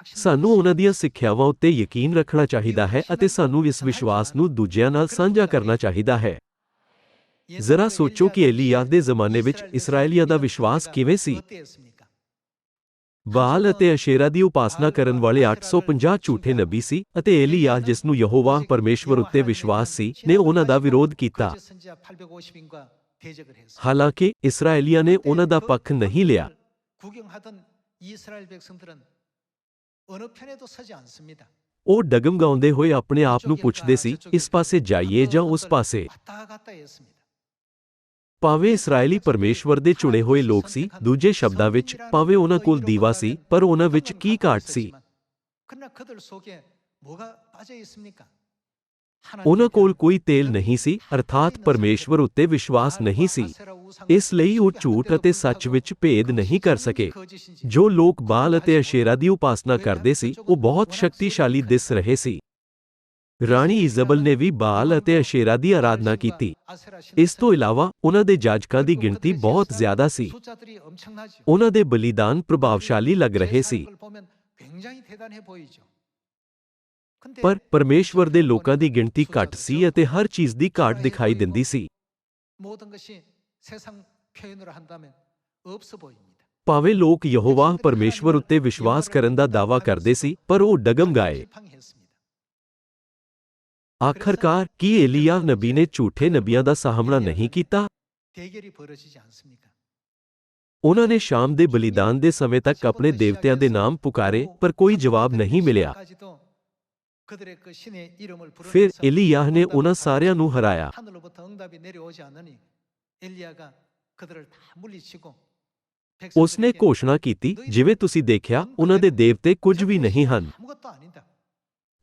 ਸਾਨੂੰ ਉਹਨਾਂ ਦੀਆਂ ਸਿੱਖਿਆਵਾਂ ਉੱਤੇ ਯਕੀਨ ਰੱਖਣਾ ਚਾਹੀਦਾ ਹੈ ਅਤੇ ਸਾਨੂੰ ਇਸ ਵਿਸ਼ਵਾਸ ਨੂੰ ਦੂਜਿਆਂ ਨਾਲ ਸਾਂਝਾ ਕਰਨਾ ਚਾਹੀਦਾ ਹੈ। ਜ਼ਰਾ ਸੋਚੋ ਕਿ ਏਲੀਯਾ ਦੇ ਜ਼ਮਾਨੇ ਵਿੱਚ ਇਸਰਾਏਲੀਆਂ ਦਾ ਵਿਸ਼ਵਾਸ ਕਿਵੇਂ ਸੀ? ਬਾਲ ਅਤੇ ਅਸ਼ੇਰਾ ਦੀ ਉਪਾਸਨਾ ਕਰਨ ਵਾਲੇ 850 ਝੂਠੇ ਨਬੀ ਸੀ ਅਤੇ ਏਲੀਯਾ ਜਿਸ ਨੂੰ ਯਹੋਵਾ ਪਰਮੇਸ਼ਵਰ ਉੱਤੇ ਵਿਸ਼ਵਾਸ ਸੀ ਨੇ ਉਹਨਾਂ ਦਾ ਵਿਰੋਧ ਕੀਤਾ। ਹਾਲਾਂਕਿ ਇਸਰਾਏਲੀਆਂ ਨੇ ਉਹਨਾਂ ਦਾ ਪੱਖ ਨਹੀਂ ਲਿਆ। ਉਹ ਡਗਮ ਗਾਉਂਦੇ ਹੋਏ ਆਪਣੇ ਆਪ ਨੂੰ ਪੁੱਛਦੇ ਸੀ ਇਸ ਪਾਸੇ ਜਾਈਏ ਜਾਂ ਉਸ ਪਾਸੇ? ਭਾਵੇਂ ਇਸرائیਲੀ ਪਰਮੇਸ਼ਵਰ ਦੇ ਚੁਣੇ ਹੋਏ ਲੋਕ ਸੀ ਦੂਜੇ ਸ਼ਬਦਾਂ ਵਿੱਚ ਭਾਵੇਂ ਉਹਨਾਂ ਕੋਲ ਦੀਵਾ ਸੀ ਪਰ ਉਹਨਾਂ ਵਿੱਚ ਕੀ ਘਾਟ ਸੀ? ਉਹਨਾਂ ਕੋਲ ਕੋਈ ਤੇਲ ਨਹੀਂ ਸੀ ਅਰਥਾਤ ਪਰਮੇਸ਼ਵਰ ਉੱਤੇ ਵਿਸ਼ਵਾਸ ਨਹੀਂ ਸੀ। ਇਸ ਲਈ ਉਹ ਝੂਠ ਅਤੇ ਸੱਚ ਵਿੱਚ ਭੇਦ ਨਹੀਂ ਕਰ ਸਕੇ। ਜੋ ਲੋਕ ਬਾਲ ਅਤੇ ਅਸ਼ੇਰਾ ਦੀ ਉਪਾਸਨਾ ਕਰਦੇ ਸੀ ਉਹ ਬਹੁਤ ਸ਼ਕਤੀਸ਼ਾਲੀ ਦਿਸ ਰਹੇ ਸੀ। ਰਾਣੀ ਇਜ਼ਬਲ ਨੇ ਵੀ ਬਾਲ ਅਤੇ ਅਸ਼ੇਰਾ ਦੀ ਆਰਾਧਨਾ ਕੀਤੀ। ਇਸ ਤੋਂ ਇਲਾਵਾ ਉਹਨਾਂ ਦੇ ਜਾਜਕਾਂ ਦੀ ਗਿਣਤੀ ਬਹੁਤ ਜ਼ਿਆਦਾ ਸੀ। ਉਹਨਾਂ ਦੇ ਬਲੀਦਾਨ ਪ੍ਰਭਾਵਸ਼ਾਲੀ ਲੱਗ ਰਹੇ ਸੀ। ਪਰ ਪਰਮੇਸ਼ਵਰ ਦੇ ਲੋਕਾਂ ਦੀ ਗਿਣਤੀ ਘੱਟ ਸੀ ਅਤੇ ਹਰ ਚੀਜ਼ ਦੀ ਘਾਟ ਦਿਖਾਈ ਦਿੰਦੀ ਸੀ। ਭਾਵੇਂ ਲੋਕ ਯਹੋਵਾਹ ਪਰਮੇਸ਼ਵਰ ਉੱਤੇ ਵਿਸ਼ਵਾਸ ਕਰਨ ਦਾ ਦਾਵਾ ਕਰਦੇ ਸੀ ਪਰ ਉਹ ਡਗਮ ਗਾਏ। ਆਖਰਕਾਰ ਕੀ ਏਲੀਆ ਨਬੀ ਨੇ ਝੂਠੇ ਨਬੀਆਂ ਦਾ ਸਾਹਮਣਾ ਨਹੀਂ ਕੀਤਾ। ਉਹਨਾਂ ਨੇ ਸ਼ਾਮ ਦੇ ਬਲੀਦਾਨ ਦੇ ਸਮੇਂ ਤੱਕ ਆਪਣੇ ਦੇਵਤਿਆਂ ਦੇ ਨਾਮ ਪੁਕਾਰੇ ਪਰ ਕੋਈ ਜਵਾਬ ਨਹੀਂ ਮਿਲਿਆ। ਫਿਰ ਇਲੀਯਾਹ ਨੇ ਉਹਨਾਂ ਸਾਰਿਆਂ ਨੂੰ ਹਰਾਇਆ ਉਸਨੇ ਘੋਸ਼ਣਾ ਕੀਤੀ ਜਿਵੇਂ ਤੁਸੀਂ ਦੇਖਿਆ ਉਹਨਾਂ ਦੇ ਦੇਵਤੇ ਕੁਝ ਵੀ ਨਹੀਂ ਹਨ।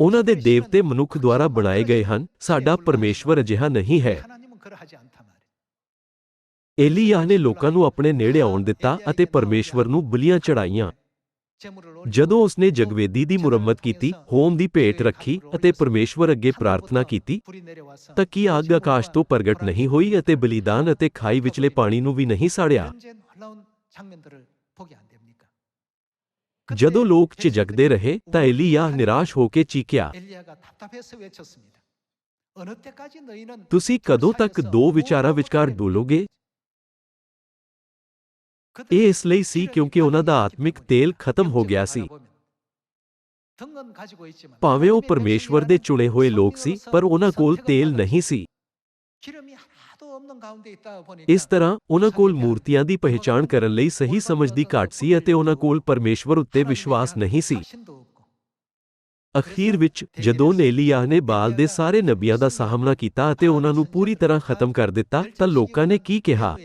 ਉਹਨਾਂ ਦੇ ਦੇਵਤੇ ਮਨੁੱਖ ਦੁਆਰਾ ਬਣਾਏ ਗਏ ਹਨ ਸਾਡਾ ਪਰਮੇਸ਼ਵਰ ਅਜਿਹਾ ਨਹੀਂ ਹੈ। ਏਲੀਯਾਹ ਨੇ ਲੋਕਾਂ ਨੂੰ ਆਪਣੇ ਨੇੜੇ ਆਉਣ ਦਿੱਤਾ ਅਤੇ ਪਰਮੇਸ਼ਵਰ ਨੂੰ ਬਲੀਆਂ ਚੜਾਈਆਂ ਜਦੋਂ ਉਸਨੇ ਜਗਵੇਦੀ ਦੀ ਮੁਰੰਮਤ ਕੀਤੀ, ਹੋਮ ਦੀ ਭੇਟ ਰੱਖੀ ਅਤੇ ਪਰਮੇਸ਼ਵਰ ਅੱਗੇ ਪ੍ਰਾਰਥਨਾ ਕੀਤੀ, ਤਾਂ ਕੀ ਅੱਗ ਆਕਾਸ਼ ਤੋਂ ਪ੍ਰਗਟ ਨਹੀਂ ਹੋਈ ਅਤੇ ਬਲੀਦਾਨ ਅਤੇ ਖਾਈ ਵਿਚਲੇ ਪਾਣੀ ਨੂੰ ਵੀ ਨਹੀਂ ਸਾੜਿਆ? ਜਦੋਂ ਲੋਕ ਝਿਜਕਦੇ ਰਹੇ, ਤਾਂ ਇਲੀਆ ਨਿਰਾਸ਼ ਹੋ ਕੇ ਚੀਕਿਆ। ਤੁਸੀਂ ਕਦੋਂ ਤੱਕ ਦੋ ਵਿਚਾਰਾਂ ਵਿਚਕਾਰ ਡੋਲੋਗੇ? ਇਹ ਇਸ ਲਈ ਸੀ ਕਿਉਂਕਿ ਉਹਨਾਂ ਦਾ ਆਤਮਿਕ ਤੇਲ ਖਤਮ ਹੋ ਗਿਆ ਸੀ। ਭਾਵੇਂ ਉਹ ਪਰਮੇਸ਼ਵਰ ਦੇ ਚੁਣੇ ਹੋਏ ਲੋਕ ਸੀ, ਪਰ ਉਹਨਾਂ ਕੋਲ ਤੇਲ ਨਹੀਂ ਸੀ। ਇਸ ਤਰ੍ਹਾਂ ਉਹਨਾਂ ਕੋਲ ਮੂਰਤੀਆਂ ਦੀ ਪਹਿਚਾਣ ਕਰਨ ਲਈ ਸਹੀ ਸਮਝ ਦੀ ਘਾਟ ਸੀ ਅਤੇ ਉਹਨਾਂ ਕੋਲ ਪਰਮੇਸ਼ਵਰ ਉੱਤੇ ਵਿਸ਼ਵਾਸ ਨਹੀਂ ਸੀ। ਅਖੀਰ ਵਿੱਚ ਜਦੋਂ ਨੇਲੀਆਹ ਨੇ ਬਾਲ ਦੇ ਸਾਰੇ ਨਬੀਆਂ ਦਾ ਸਾਹਮਣਾ ਕੀਤਾ ਅਤੇ ਉਹਨਾਂ ਨੂੰ ਪੂਰੀ ਤਰ੍ਹਾਂ ਖਤਮ ਕਰ ਦਿੱਤਾ, ਤਾਂ ਲੋਕਾਂ ਨੇ ਕੀ ਕਿਹਾ?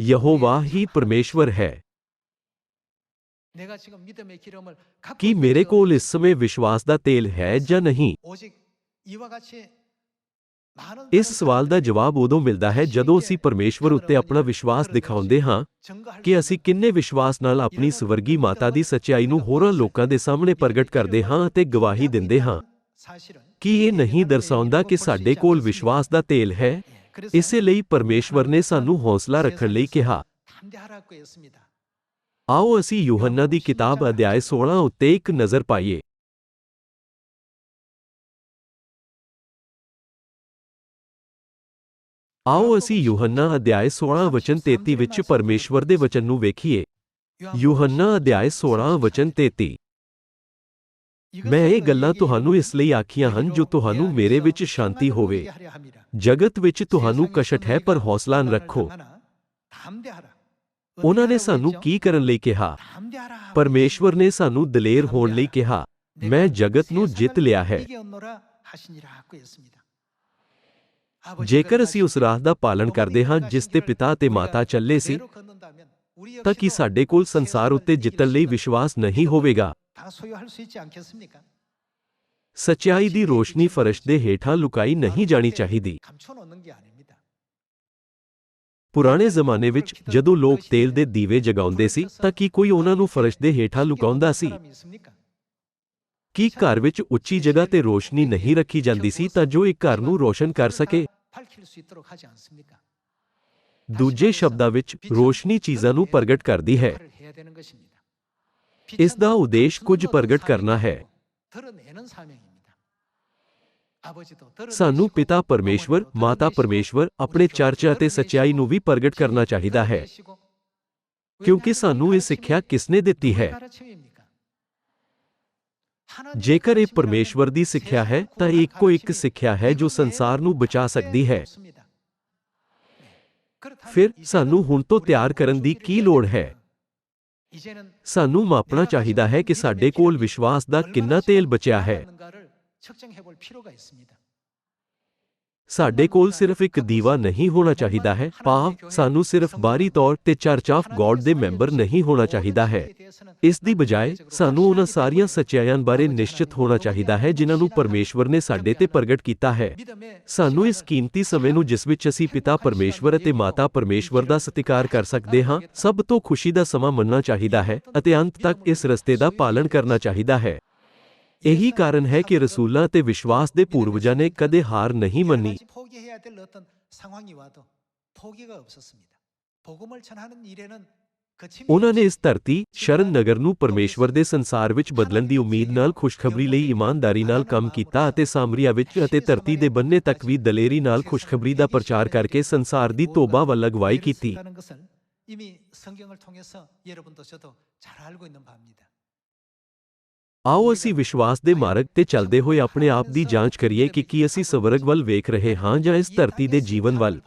ਯਹੋਵਾ ਹੀ ਪਰਮੇਸ਼ਵਰ ਹੈ ਕਿ ਮੇਰੇ ਕੋਲ ਇਸ ਸਮੇਂ ਵਿਸ਼ਵਾਸ ਦਾ ਤੇਲ ਹੈ ਜਾਂ ਨਹੀਂ ਇਸ ਸਵਾਲ ਦਾ ਜਵਾਬ ਉਦੋਂ ਮਿਲਦਾ ਹੈ ਜਦੋਂ ਅਸੀਂ ਪਰਮੇਸ਼ਵਰ ਉੱਤੇ ਆਪਣਾ ਵਿਸ਼ਵਾਸ ਦਿਖਾਉਂਦੇ ਹਾਂ ਕਿ ਅਸੀਂ ਕਿੰਨੇ ਵਿਸ਼ਵਾਸ ਨਾਲ ਆਪਣੀ ਸਵਰਗੀ ਮਾਤਾ ਦੀ ਸੱਚਾਈ ਨੂੰ ਹੋਰਾਂ ਲੋਕਾਂ ਦੇ ਸਾਹਮਣੇ ਪ੍ਰਗਟ ਕਰਦੇ ਹਾਂ ਅਤੇ ਗਵਾਹੀ ਦਿੰਦੇ ਹਾਂ। ਕੀ ਇਹ ਨਹੀਂ ਦਰਸਾਉਂਦਾ ਕਿ ਸਾਡੇ ਕੋਲ ਵਿਸ਼ਵਾਸ ਦਾ ਤੇਲ ਹੈ? ਇਸੇ ਲਈ ਪਰਮੇਸ਼ਵਰ ਨੇ ਸਾਨੂੰ ਹੌਸਲਾ ਰੱਖਣ ਲਈ ਕਿਹਾ। ਆਓ ਅਸੀਂ ਯੋਹੰਨਾ ਦੀ ਕਿਤਾਬ ਅਧਿਆਇ 16 ਉੱਤੇ ਇੱਕ ਨਜ਼ਰ ਪਾਈਏ। ਆਓ ਅਸੀਂ ਯੋਹੰਨਾ ਅਧਿਆਇ 16 ਵਚਨ 33 ਵਿੱਚ ਪਰਮੇਸ਼ਵਰ ਦੇ ਵਚਨ ਨੂੰ ਵੇਖੀਏ। ਯੋਹੰਨਾ ਅਧਿਆਇ 16 ਵਚਨ 33 ਮੈਂ ਇਹ ਗੱਲਾਂ ਤੁਹਾਨੂੰ ਇਸ ਲਈ ਆਖੀਆਂ ਹਨ ਜੋ ਤੁਹਾਨੂੰ ਮੇਰੇ ਵਿੱਚ ਸ਼ਾਂਤੀ ਹੋਵੇ। ਜਗਤ ਵਿੱਚ ਤੁਹਾਨੂੰ ਕਸ਼ਟ ਹੈ ਪਰ ਹੌਸਲਾ ਰੱਖੋ। ਉਹਨਾਂ ਨੇ ਸਾਨੂੰ ਕੀ ਕਰਨ ਲਈ ਕਿਹਾ? ਪਰਮੇਸ਼ਵਰ ਨੇ ਸਾਨੂੰ ਦਲੇਰ ਹੋਣ ਲਈ ਕਿਹਾ ਮੈਂ ਜਗਤ ਨੂੰ ਜਿੱਤ ਲਿਆ ਹੈ। ਜੇਕਰ ਅਸੀਂ ਉਸ ਰਾਹ ਦਾ ਪਾਲਣ ਕਰਦੇ ਹਾਂ ਜਿਸ ਤੇ ਪਿਤਾ ਤੇ ਮਾਤਾ ਚੱਲੇ ਸੀ ਤਾਂ ਕੀ ਸਾਡੇ ਕੋਲ ਸੰਸਾਰ ਉੱਤੇ ਜਿੱਤਣ ਲਈ ਵਿਸ਼ਵਾਸ ਨਹੀਂ ਹੋਵੇਗਾ? ਸੱਚਾਈ ਦੀ ਰੋਸ਼ਨੀ ਫਰਸ਼ ਦੇ ਹੇਠਾਂ ਲੁਕਾਈ ਨਹੀਂ ਜਾਣੀ ਚਾਹੀਦੀ। ਪੁਰਾਣੇ ਜ਼ਮਾਨੇ ਵਿੱਚ ਜਦੋਂ ਲੋਕ ਤੇਲ ਦੇ ਦੀਵੇ ਜਗਾਉਂਦੇ ਸੀ ਤਾਂ ਕੀ ਕੋਈ ਉਹਨਾਂ ਨੂੰ ਫਰਸ਼ ਦੇ ਹੇਠਾਂ ਲੁਕਾਉਂਦਾ ਸੀ? ਕੀ ਘਰ ਵਿੱਚ ਉੱਚੀ ਜਗ੍ਹਾ ਤੇ ਰੋਸ਼ਨੀ ਨਹੀਂ ਰੱਖੀ ਜਾਂਦੀ ਸੀ ਤਾਂ ਜੋ ਇੱਕ ਘਰ ਨੂੰ ਰੋਸ਼ਨ ਕਰ ਸਕੇ। ਦੂਜੇ ਸ਼ਬਦਾਂ ਵਿੱਚ ਰੋਸ਼ਨੀ ਚੀਜ਼ਾਂ ਨੂੰ ਪ੍ਰਗਟ ਕਰਦੀ ਹੈ। ਇਸ ਦਾ ਉਦੇਸ਼ ਕੁਝ ਪ੍ਰਗਟ ਕਰਨਾ ਹੈ ਸਾਨੂੰ ਪਿਤਾ ਪਰਮੇਸ਼ਵਰ ਮਾਤਾ ਪਰਮੇਸ਼ਵਰ ਆਪਣੇ ਚਰਚ ਅਤੇ ਸੱਚਾਈ ਨੂੰ ਵੀ ਪ੍ਰਗਟ ਕਰਨਾ ਚਾਹੀਦਾ ਹੈ ਕਿਉਂਕਿ ਸਾਨੂੰ ਇਹ ਸਿੱਖਿਆ ਕਿਸਨੇ ਦਿੱਤੀ ਹੈ ਜੇਕਰ ਇਹ ਪਰਮੇਸ਼ਵਰ ਦੀ ਸਿੱਖਿਆ ਹੈ ਤਾਂ ਇਹ ਇੱਕੋ ਇੱਕ ਸਿੱਖਿਆ ਹੈ ਜੋ ਸੰਸਾਰ ਨੂੰ ਬਚਾ ਸਕਦੀ ਹੈ ਫਿਰ ਸਾਨੂੰ ਹੁਣ ਤੋਂ ਤਿਆਰ ਕਰਨ ਦੀ ਕੀ ਲੋੜ ਹੈ ਸਾਨੂੰ ਮਾਪਣਾ ਚਾਹੀਦਾ ਹੈ ਕਿ ਸਾਡੇ ਕੋਲ ਵਿਸ਼ਵਾਸ ਦਾ ਕਿੰਨਾ ਤੇਲ ਬਚਿਆ ਹੈ। ਸਾਡੇ ਕੋਲ ਸਿਰਫ ਇੱਕ ਦੀਵਾ ਨਹੀਂ ਹੋਣਾ ਚਾਹੀਦਾ ਹੈ। ਭਾਵ ਸਾਨੂੰ ਸਿਰਫ ਬਾਹਰੀ ਤੌਰ ਤੇ ਚਰਚ ਆਫ ਗੋਡ ਦੇ ਮੈਂਬਰ ਨਹੀਂ ਹੋਣਾ ਚਾਹੀਦਾ ਹੈ। ਇਸ ਦੀ ਬਜਾਏ ਸਾਨੂੰ ਉਹਨਾਂ ਸਾਰੀਆਂ ਸੱਚਾਈਆਂ ਬਾਰੇ ਨਿਸ਼ਚਿਤ ਹੋਣਾ ਚਾਹੀਦਾ ਹੈ ਜਿਨ੍ਹਾਂ ਨੂੰ ਪਰਮੇਸ਼ਵਰ ਨੇ ਸਾਡੇ ਤੇ ਪ੍ਰਗਟ ਕੀਤਾ ਹੈ। ਸਾਨੂੰ ਇਸ ਕੀਮਤੀ ਸਮੇਂ ਨੂੰ ਜਿਸ ਵਿੱਚ ਅਸੀਂ ਪਿਤਾ ਪਰਮੇਸ਼ਵਰ ਅਤੇ ਮਾਤਾ ਪਰਮੇਸ਼ਵਰ ਦਾ ਸਤਿਕਾਰ ਕਰ ਸਕਦੇ ਹਾਂ ਸਭ ਤੋਂ ਖੁਸ਼ੀ ਦਾ ਸਮਾਂ ਮੰਨਣਾ ਚਾਹੀਦਾ ਹੈ ਅਤੇ ਅੰਤ ਤੱਕ ਇਸ ਰਸਤੇ ਦਾ ਪਾਲਣ ਕਰਨਾ ਚਾਹੀਦਾ ਹੈ। ਇਹੀ ਕਾਰਨ ਹੈ ਕਿ ਰਸੂਲਾਂ ਤੇ ਵਿਸ਼ਵਾਸ ਦੇ ਪੂਰਵਜਾਂ ਨੇ ਕਦੇ ਹਾਰ ਨਹੀਂ ਮੰਨੀ ਉਹਨਾਂ ਨੇ ਇਸ ਧਰਤੀ ਸ਼ਰਨ ਨਗਰ ਨੂੰ ਪਰਮੇਸ਼ਵਰ ਦੇ ਸੰਸਾਰ ਵਿੱਚ ਬਦਲਣ ਦੀ ਉਮੀਦ ਨਾਲ ਖੁਸ਼ਖਬਰੀ ਲਈ ਇਮਾਨਦਾਰੀ ਨਾਲ ਕੰਮ ਕੀਤਾ ਅਤੇ ਸਾਮਰੀਆ ਵਿੱਚ ਅਤੇ ਧਰਤੀ ਦੇ ਬੰਨੇ ਤੱਕ ਵੀ ਦਲੇਰੀ ਨਾਲ ਖੁਸ਼ਖਬਰੀ ਦਾ ਪ੍ਰਚਾਰ ਕਰਕੇ ਸੰਸਾਰ ਦੀ ਤੋਬਾ ਵੱਲ ਅਗਵਾਈ ਕੀਤੀ 이미 성경을 통해서 여러분도 저도 잘 알고 있는 바입니다. ਆਓ ਅਸੀਂ ਵਿਸ਼ਵਾਸ ਦੇ ਮਾਰਗ ਤੇ ਚੱਲਦੇ ਹੋਏ ਆਪਣੇ ਆਪ ਦੀ ਜਾਂਚ ਕਰੀਏ ਕਿ ਕੀ ਅਸੀਂ ਸਵਰਗ ਵੱਲ ਵੇਖ ਰਹੇ ਹਾਂ ਜਾਂ ਇਸ ਧਰਤੀ ਦੇ ਜੀਵਨ ਵੱਲ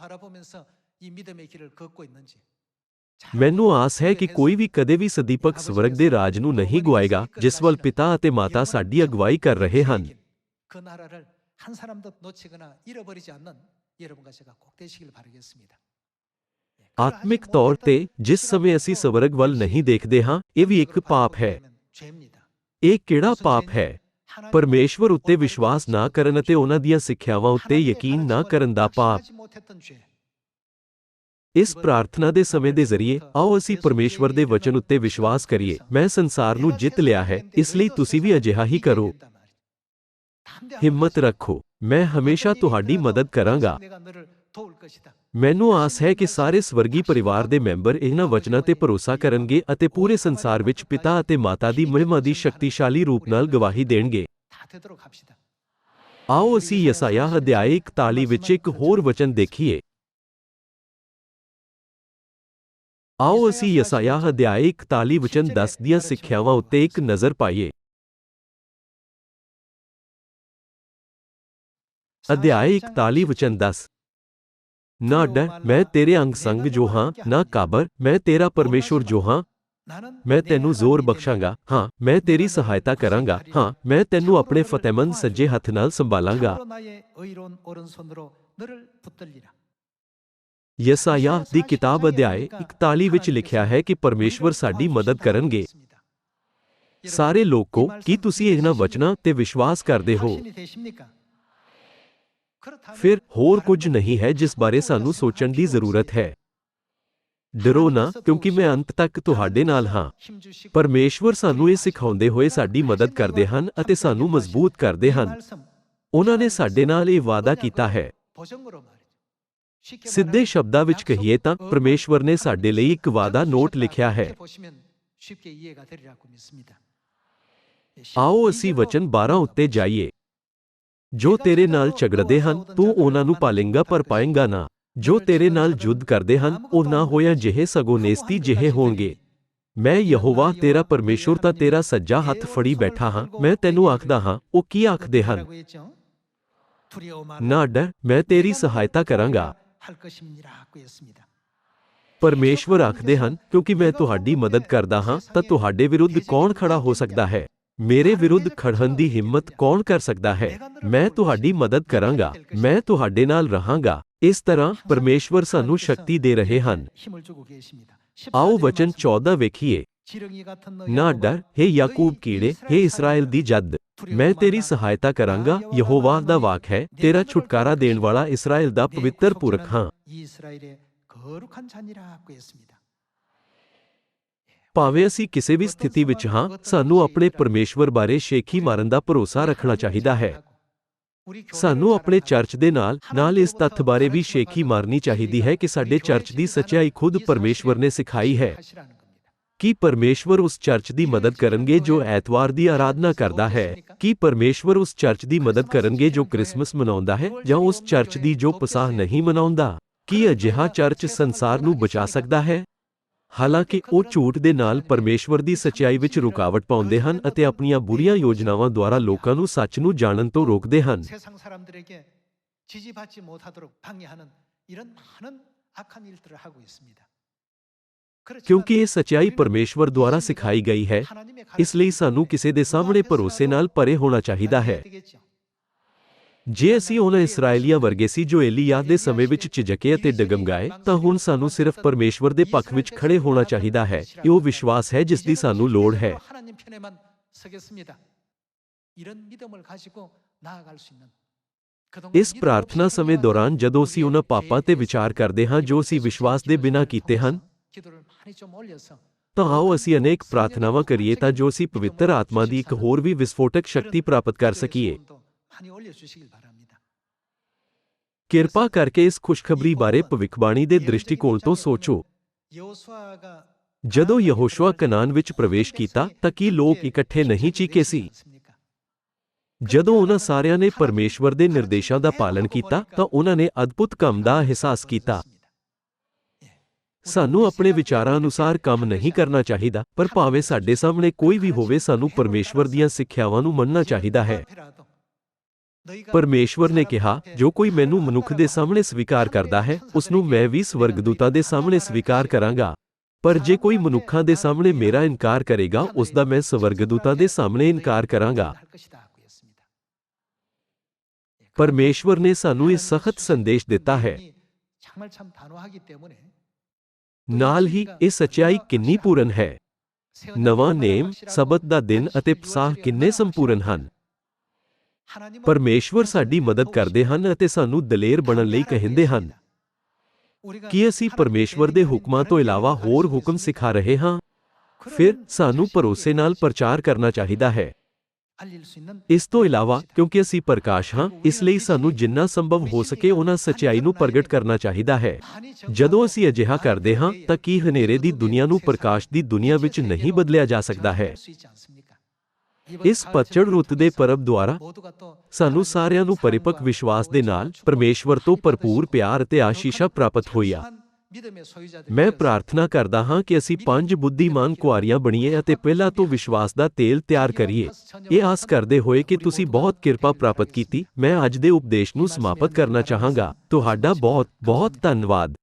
ਮੈਨੂੰ ਆਸ ਹੈ ਕਿ ਕੋਈ ਵੀ ਕਦੇ ਵੀ ਸਦੀਪਕ ਸਵਰਗ ਦੇ ਰਾਜ ਨੂੰ ਨਹੀਂ ਗਵਾਏਗਾ ਜਿਸ ਵੱਲ ਪਿਤਾ ਅਤੇ ਮਾਤਾ ਸਾਡੀ ਅਗਵਾਈ ਕਰ ਰਹੇ ਹਨ ਆਤਮਿਕ ਤੌਰ ਤੇ ਜਿਸ ਸਮੇਂ ਅਸੀਂ ਸਵਰਗ ਵੱਲ ਨਹੀਂ ਦੇਖਦੇ ਹਾਂ ਇਹ ਵੀ ਇੱਕ ਪਾਪ ਹੈ ਇਹ ਕਿਹੜਾ ਪਾਪ ਹੈ ਪਰਮੇਸ਼ਵਰ ਉੱਤੇ ਵਿਸ਼ਵਾਸ ਨਾ ਕਰਨ ਅਤੇ ਉਹਨਾਂ ਦੀਆਂ ਸਿੱਖਿਆਵਾਂ ਉੱਤੇ ਯਕੀਨ ਨਾ ਕਰਨ ਦਾ ਪਾਪ ਇਸ ਪ੍ਰਾਰਥਨਾ ਦੇ ਸਮੇਂ ਦੇ ਜ਼ਰੀਏ ਆਓ ਅਸੀਂ ਪਰਮੇਸ਼ਵਰ ਦੇ ਵਚਨ ਉੱਤੇ ਵਿਸ਼ਵਾਸ ਕਰੀਏ ਮੈਂ ਸੰਸਾਰ ਨੂੰ ਜਿੱਤ ਲਿਆ ਹੈ ਇਸ ਲਈ ਤੁਸੀਂ ਵੀ ਅਜਿਹਾ ਹੀ ਕਰੋ ਹਿੰਮਤ ਰੱਖੋ ਮੈਂ ਹਮੇਸ਼ਾ ਤੁਹਾਡੀ ਮਦਦ ਕਰਾਂਗਾ ਮੈਨੂੰ ਆਸ ਹੈ ਕਿ ਸਾਰੇ ਸਵਰਗੀ ਪਰਿਵਾਰ ਦੇ ਮੈਂਬਰ ਇਹਨਾਂ ਵਚਨਾਂ ਤੇ ਭਰੋਸਾ ਕਰਨਗੇ ਅਤੇ ਪੂਰੇ ਸੰਸਾਰ ਵਿੱਚ ਪਿਤਾ ਅਤੇ ਮਾਤਾ ਦੀ ਮਹਿਮਾ ਦੀ ਸ਼ਕਤੀਸ਼ਾਲੀ ਰੂਪ ਨਾਲ ਗਵਾਹੀ ਦੇਣਗੇ। ਆਓ ਅਸੀਂ ਯਸਾਇਆ ਅਧਿਆਇ 41 ਵਿੱਚ ਇੱਕ ਹੋਰ ਵਚਨ ਦੇਖੀਏ। ਆਓ ਅਸੀਂ ਯਸਾਇਆ ਅਧਿਆਇ 41 ਵਚਨ 10 ਦੀਆਂ ਸਿੱਖਿਆਵਾਂ ਉੱਤੇ ਇੱਕ ਨਜ਼ਰ ਪਾਈਏ। ਅਧਿਆਇ 41 ਵਚਨ 10 ਨਾ ਡਰ ਮੈਂ ਤੇਰੇ ਅੰਗ ਸੰਗ ਜੋ ਹਾਂ ਨਾ ਕਾਬਰ ਮੈਂ ਤੇਰਾ ਪਰਮੇਸ਼ੁਰ ਜੋ ਹਾਂ ਮੈਂ ਤੈਨੂੰ ਜ਼ੋਰ ਬਖਸ਼ਾਂਗਾ ਹਾਂ ਮੈਂ ਤੇਰੀ ਸਹਾਇਤਾ ਕਰਾਂਗਾ ਹਾਂ ਮੈਂ ਤੈਨੂੰ ਆਪਣੇ ਫਤਿਹਮੰਦ ਸੱਜੇ ਹੱਥ ਨਾਲ ਸੰਭਾਲਾਂਗਾ ਯਸਾਇਆ ਦੀ ਕਿਤਾਬ ਅਧਿਆਇ 41 ਵਿੱਚ ਲਿਖਿਆ ਹੈ ਕਿ ਪਰਮੇਸ਼ਵਰ ਸਾਡੀ ਮਦਦ ਕਰਨਗੇ ਸਾਰੇ ਲੋਕੋ ਕੀ ਤੁਸੀਂ ਇਹਨਾਂ ਵਚਨਾਂ ਤੇ ਵਿਸ਼ਵਾਸ ਕਰਦੇ ਹੋ ਫਿਰ ਹੋਰ ਕੁਝ ਨਹੀਂ ਹੈ ਜਿਸ ਬਾਰੇ ਸਾਨੂੰ ਸੋਚਣ ਦੀ ਜ਼ਰੂਰਤ ਹੈ। ਡਰੋ ਨਾ, ਕਿਉਂਕਿ ਮੈਂ ਅੰਤ ਤੱਕ ਤੁਹਾਡੇ ਨਾਲ ਹਾਂ। ਪਰਮੇਸ਼ਵਰ ਸਾਨੂੰ ਇਹ ਸਿਖਾਉਂਦੇ ਹੋਏ ਸਾਡੀ ਮਦਦ ਕਰਦੇ ਹਨ ਅਤੇ ਸਾਨੂੰ ਮਜ਼ਬੂਤ ਕਰਦੇ ਹਨ। ਉਹਨਾਂ ਨੇ ਸਾਡੇ ਨਾਲ ਇਹ ਵਾਅਦਾ ਕੀਤਾ ਹੈ। ਸਿੱਧੇ ਸ਼ਬਦਾਂ ਵਿੱਚ ਕਹੀਏ ਤਾਂ ਪਰਮੇਸ਼ਵਰ ਨੇ ਸਾਡੇ ਲਈ ਇੱਕ ਵਾਅਦਾ ਨੋਟ ਲਿਖਿਆ ਹੈ। ਆਓ ਅਸੀਂ ਵਚਨ 12 ਉੱਤੇ ਜਾਈਏ। ਜੋ ਤੇਰੇ ਨਾਲ ਝਗੜਦੇ ਹਨ, ਤੂੰ ਉਹਨਾਂ ਨੂੰ ਪਾਲੇਂਗਾ ਪਰ ਪਾਏਂਗਾ ਨਾ। ਜੋ ਤੇਰੇ ਨਾਲ ਜੁੱਧ ਕਰਦੇ ਹਨ, ਉਹ ਨਾ ਹੋਇਆ ਜਿਹੇ ਸਗੋਂ ਨੇਸਤੀ ਜਿਹੇ ਹੋਣਗੇ। ਮੈਂ ਯਹੋਵਾ, ਤੇਰਾ ਪਰਮੇਸ਼ੁਰ ਤਾਂ ਤੇਰਾ ਸੱਜਾ ਹੱਥ ਫੜੀ ਬੈਠਾ ਹਾਂ, ਮੈਂ ਤੈਨੂੰ ਆਖਦਾ ਹਾਂ, ਉਹ ਕੀ ਆਖਦੇ ਹਨ? ਨਾ ਡਰ, ਮੈਂ ਤੇਰੀ ਸਹਾਇਤਾ ਕਰਾਂਗਾ। ਪਰਮੇਸ਼ਵਰ ਆਖਦੇ ਹਨ, ਕਿਉਂਕਿ ਮੈਂ ਤੁਹਾਡੀ ਮਦਦ ਕਰਦਾ ਹਾਂ, ਤਾਂ ਤੁਹਾਡੇ ਵਿਰੁੱਧ ਕੌਣ ਖੜਾ ਹੋ ਸਕਦਾ ਹੈ? ਮੇਰੇ ਵਿਰੁੱਧ ਖੜਨ ਦੀ ਹਿੰਮਤ ਕੌਣ ਕਰ ਸਕਦਾ ਹੈ ਮੈਂ ਤੁਹਾਡੀ ਮਦਦ ਕਰਾਂਗਾ ਮੈਂ ਤੁਹਾਡੇ ਨਾਲ ਰਹਾਂਗਾ ਇਸ ਤਰ੍ਹਾਂ ਪਰਮੇਸ਼ਵਰ ਸਾਨੂੰ ਸ਼ਕਤੀ ਦੇ ਰਹੇ ਹਨ ਆਓ ਵਚਨ 14 ਵੇਖੀਏ ਨਾ ਡਰ ਹੈ ਯਾਕੂਬ ਕੀੜੇ ਹੈ ਇਸਰਾਇਲ ਦੀ ਜੱਦ ਮੈਂ ਤੇਰੀ ਸਹਾਇਤਾ ਕਰਾਂਗਾ ਯਹੋਵਾ ਦਾ ਵਾਕ ਹੈ ਤੇਰਾ ਛੁਟਕਾਰਾ ਦੇਣ ਵਾਲਾ ਇਸਰਾਇਲ ਦਾ ਪਵਿੱਤਰ ਪੁਰਖ ਹਾਂ ਭਾਵੇਂ ਅਸੀਂ ਕਿਸੇ ਵੀ ਸਥਿਤੀ ਵਿੱਚ ਹਾਂ, ਸਾਨੂੰ ਆਪਣੇ ਪਰਮੇਸ਼ਵਰ ਬਾਰੇ ਸ਼ੇਖੀ ਮਾਰਨ ਦਾ ਭਰੋਸਾ ਰੱਖਣਾ ਚਾਹੀਦਾ ਹੈ। ਸਾਨੂੰ ਆਪਣੇ ਚਰਚ ਦੇ ਨਾਲ ਨਾਲ ਇਸ ਤੱਥ ਬਾਰੇ ਵੀ ਸ਼ੇਖੀ ਮਾਰਨੀ ਚਾਹੀਦੀ ਹੈ ਕਿ ਸਾਡੇ ਚਰਚ ਦੀ ਸੱਚਾਈ ਖੁਦ ਪਰਮੇਸ਼ਵਰ ਨੇ ਸਿਖਾਈ ਹੈ। ਕੀ ਪਰਮੇਸ਼ਵਰ ਉਸ ਚਰਚ ਦੀ ਮਦਦ ਕਰਨਗੇ ਜੋ ਐਤਵਾਰ ਦੀ ਆਰਾਧਨਾ ਕਰਦਾ ਹੈ? ਕੀ ਪਰਮੇਸ਼ਵਰ ਉਸ ਚਰਚ ਦੀ ਮਦਦ ਕਰਨਗੇ ਜੋ ਕ੍ਰਿਸਮਸ ਮਨਾਉਂਦਾ ਹੈ ਜਾਂ ਉਸ ਚਰਚ ਦੀ ਜੋ ਪਸਾਹ ਨਹੀਂ ਮਨਾਉਂਦਾ? ਕੀ ਅਜਿਹਾ ਚਰਚ ਸੰਸਾਰ ਨੂੰ ਬਚਾ ਸਕਦਾ ਹੈ? ਹਾਲਾਂਕਿ ਉਹ ਝੂਠ ਦੇ ਨਾਲ ਪਰਮੇਸ਼ਵਰ ਦੀ ਸਚਾਈ ਵਿੱਚ ਰੁਕਾਵਟ ਪਾਉਂਦੇ ਹਨ ਅਤੇ ਆਪਣੀਆਂ ਬੁਰੀਆਂ ਯੋਜਨਾਵਾਂ ਦੁਆਰਾ ਲੋਕਾਂ ਨੂੰ ਸੱਚ ਨੂੰ ਜਾਣਨ ਤੋਂ ਰੋਕਦੇ ਹਨ 세상 사람들에게 지지받지 못하도록 방해하는 이런 많은 악한 일들을 하고 있습니다. 그렇지만 ਕਿਉਂਕਿ ਇਹ ਸਚਾਈ ਪਰਮੇਸ਼ਵਰ ਦੁਆਰਾ ਸਿਖਾਈ ਗਈ ਹੈ 하나님의 ਇਸ ਲਈ ਸਾਨੂੰ ਕਿਸੇ ਦੇ ਸਾਹਮਣੇ ਭਰੋਸੇ ਨਾਲ ਪਰੇ ਹੋਣਾ ਚਾਹੀਦਾ ਹੈ ਜੇ ਉਹਨਾਂ ਇਸرائیਲੀਆ ਵਰਗੇ ਸੀ ਜੋ ਏਲੀਯਾਹ ਦੇ ਸਮੇਂ ਵਿੱਚ ਝਿਜਕੇ ਅਤੇ ਡਗਮਗਾਏ ਤਾਂ ਹੁਣ ਸਾਨੂੰ ਸਿਰਫ ਪਰਮੇਸ਼ਵਰ ਦੇ ਪੱਖ ਵਿੱਚ ਖੜੇ ਹੋਣਾ ਚਾਹੀਦਾ ਹੈ ਇਹ ਉਹ ਵਿਸ਼ਵਾਸ ਹੈ ਜਿਸ ਦੀ ਸਾਨੂੰ ਲੋੜ ਹੈ ਇਸ ਪ੍ਰਾਰਥਨਾ ਸਮੇਂ ਦੌਰਾਨ ਜਦੋਂ ਅਸੀਂ ਉਹਨਾਂ ਪਾਪਾਂ ਤੇ ਵਿਚਾਰ ਕਰਦੇ ਹਾਂ ਜੋ ਅਸੀਂ ਵਿਸ਼ਵਾਸ ਦੇ ਬਿਨਾਂ ਕੀਤੇ ਹਨ ਤਾਂ ਆਓ ਅਸੀਂ ਅਨੇਕ ਪ੍ਰਾਰਥਨਾਵਾਂ ਕਰੀਏ ਤਾਂ ਜੋ ਅਸੀਂ ਪਵਿੱਤਰ ਆਤਮਾ ਦੀ ਇੱਕ ਹੋਰ ਵੀ ਵਿਸਫੋਟਕ ਸ਼ਕਤੀ ਪ੍ਰਾਪਤ ਕਰ ਸਕੀਏ ਕਿਰਪਾ ਕਰਕੇ ਇਸ ਖੁਸ਼ਖਬਰੀ ਬਾਰੇ ਭਵਿੱਖਬਾਣੀ ਦੇ ਦ੍ਰਿਸ਼ਟੀਕੋਣ ਤੋਂ ਸੋਚੋ। ਜਦੋਂ ਯਹੋਸ਼ੂਆ ਕਨਾਨ ਵਿੱਚ ਪ੍ਰਵੇਸ਼ ਕੀਤਾ ਤਾਂ ਕੀ ਲੋਕ ਇਕੱਠੇ ਨਹੀਂ ਚੀਕੇ ਸੀ? ਜਦੋਂ ਉਹਨਾਂ ਸਾਰਿਆਂ ਨੇ ਪਰਮੇਸ਼ਵਰ ਦੇ ਨਿਰਦੇਸ਼ਾਂ ਦਾ ਪਾਲਣ ਕੀਤਾ ਤਾਂ ਉਹਨਾਂ ਨੇ ਅਦਭੁਤ ਕੰਮ ਦਾ ਅਹਿਸਾਸ ਕੀਤਾ। ਸਾਨੂੰ ਆਪਣੇ ਵਿਚਾਰਾਂ ਅਨੁਸਾਰ ਕੰਮ ਨਹੀਂ ਕਰਨਾ ਚਾਹੀਦਾ ਪਰ ਭਾਵੇਂ ਸਾਡੇ ਸਾਹਮਣੇ ਕੋਈ ਵੀ ਹੋਵੇ ਸਾਨੂੰ ਪਰਮੇਸ਼ਵਰ ਦੀਆਂ ਸਿੱਖਿਆਵਾਂ ਨੂੰ ਮੰਨਣਾ ਚਾਹੀਦਾ ਹੈ। ਪਰਮੇਸ਼ਵਰ ਨੇ ਕਿਹਾ, ਜੋ ਕੋਈ ਮੈਨੂੰ ਮਨੁੱਖ ਦੇ ਸਾਹਮਣੇ ਸਵੀਕਾਰ ਕਰਦਾ ਹੈ ਉਸ ਨੂੰ ਮੈਂ ਵੀ ਸਵਰਗਦੂਤਾਂ ਦੇ ਸਾਹਮਣੇ ਸਵੀਕਾਰ ਕਰਾਂਗਾ। ਪਰ ਜੇ ਕੋਈ ਮਨੁੱਖਾਂ ਦੇ ਸਾਹਮਣੇ ਮੇਰਾ ਇਨਕਾਰ ਕਰੇਗਾ ਉਸ ਦਾ ਮੈਂ ਸਵਰਗਦੂਤਾਂ ਦੇ ਸਾਹਮਣੇ ਇਨਕਾਰ ਕਰਾਂਗਾ। ਪਰਮੇਸ਼ਵਰ ਨੇ ਸਾਨੂੰ ਇਹ ਸਖਤ ਸੰਦੇਸ਼ ਦਿੱਤਾ ਹੈ। ਨਾਲ ਹੀ ਇਹ ਸਚਾਈ ਕਿੰਨੀ ਪੂਰਨ ਹੈ। ਨਵਾਂ ਨੇਮ, ਸਬਤ ਦਾ ਦਿਨ ਅਤੇ ਪਸਾਹ ਕਿੰਨੇ ਸੰਪੂਰਨ ਹਨ। ਪਰਮੇਸ਼ਵਰ ਸਾਡੀ ਮਦਦ ਕਰਦੇ ਹਨ ਅਤੇ ਸਾਨੂੰ ਦਲੇਰ ਬਣਨ ਲਈ ਕਹਿੰਦੇ ਹਨ। ਕੀ ਅਸੀਂ ਪਰਮੇਸ਼ਵਰ ਦੇ ਹੁਕਮਾਂ ਤੋਂ ਇਲਾਵਾ ਹੋਰ ਹੁਕਮ ਸਿਖਾ ਰਹੇ ਹਾਂ? ਫਿਰ ਸਾਨੂੰ ਭਰੋਸੇ ਨਾਲ ਪ੍ਰਚਾਰ ਕਰਨਾ ਚਾਹੀਦਾ ਹੈ। ਇਸ ਤੋਂ ਇਲਾਵਾ ਕਿਉਂਕਿ ਅਸੀਂ ਪ੍ਰਕਾਸ਼ ਹਾਂ ਇਸ ਲਈ ਸਾਨੂੰ ਜਿੰਨਾ ਸੰਭਵ ਹੋ ਸਕੇ ਉਹਨਾਂ ਸੱਚਾਈ ਨੂੰ ਪ੍ਰਗਟ ਕਰਨਾ ਚਾਹੀਦਾ ਹੈ। ਜਦੋਂ ਅਸੀਂ ਅਜਿਹਾ ਕਰਦੇ ਹਾਂ ਤਾਂ ਕੀ ਹਨੇਰੇ ਦੀ ਦੁਨੀਆ ਨੂੰ ਪ੍ਰਕਾਸ਼ ਦੀ ਦੁਨੀਆ ਵਿੱਚ ਨਹੀਂ ਬਦਲਿਆ ਜਾ ਸਕਦਾ ਹੈ? ਇਸ ਪਤਝੜ ਰੁੱਤ ਦੇ ਪਰਬ ਦੁਆਰਾ ਸਾਨੂੰ ਸਾਰਿਆਂ ਨੂੰ ਪਰਿਪੱਕ ਵਿਸ਼ਵਾਸ ਦੇ ਨਾਲ ਪਰਮੇਸ਼ਵਰ ਤੋਂ ਭਰਪੂਰ ਪਿਆਰ ਅਤੇ ਆਸ਼ੀਸ਼ਾ ਪ੍ਰਾਪਤ ਹੋਈਆ। ਮੈਂ ਪ੍ਰਾਰਥਨਾ ਕਰਦਾ ਹਾਂ ਕਿ ਅਸੀਂ ਪੰਜ ਬੁੱਧੀਮਾਨ ਕੁਆਰੀਆਂ ਬਣੀਏ ਅਤੇ ਪਹਿਲਾਂ ਤੋਂ ਵਿਸ਼ਵਾਸ ਦਾ ਤੇਲ ਤਿਆਰ ਕਰੀਏ। ਇਹ ਆਸ ਕਰਦੇ ਹੋਏ ਕਿ ਤੁਸੀਂ ਬਹੁਤ ਕਿਰਪਾ ਪ੍ਰਾਪਤ ਕੀਤੀ। ਮੈਂ ਅੱਜ ਦੇ ਉਪਦੇਸ਼ ਨੂੰ ਸਮਾਪਤ ਕਰਨਾ ਚਾਹਾਂਗਾ। ਤੁਹਾਡਾ ਬਹੁਤ ਬਹੁਤ ਧੰਨਵਾਦ।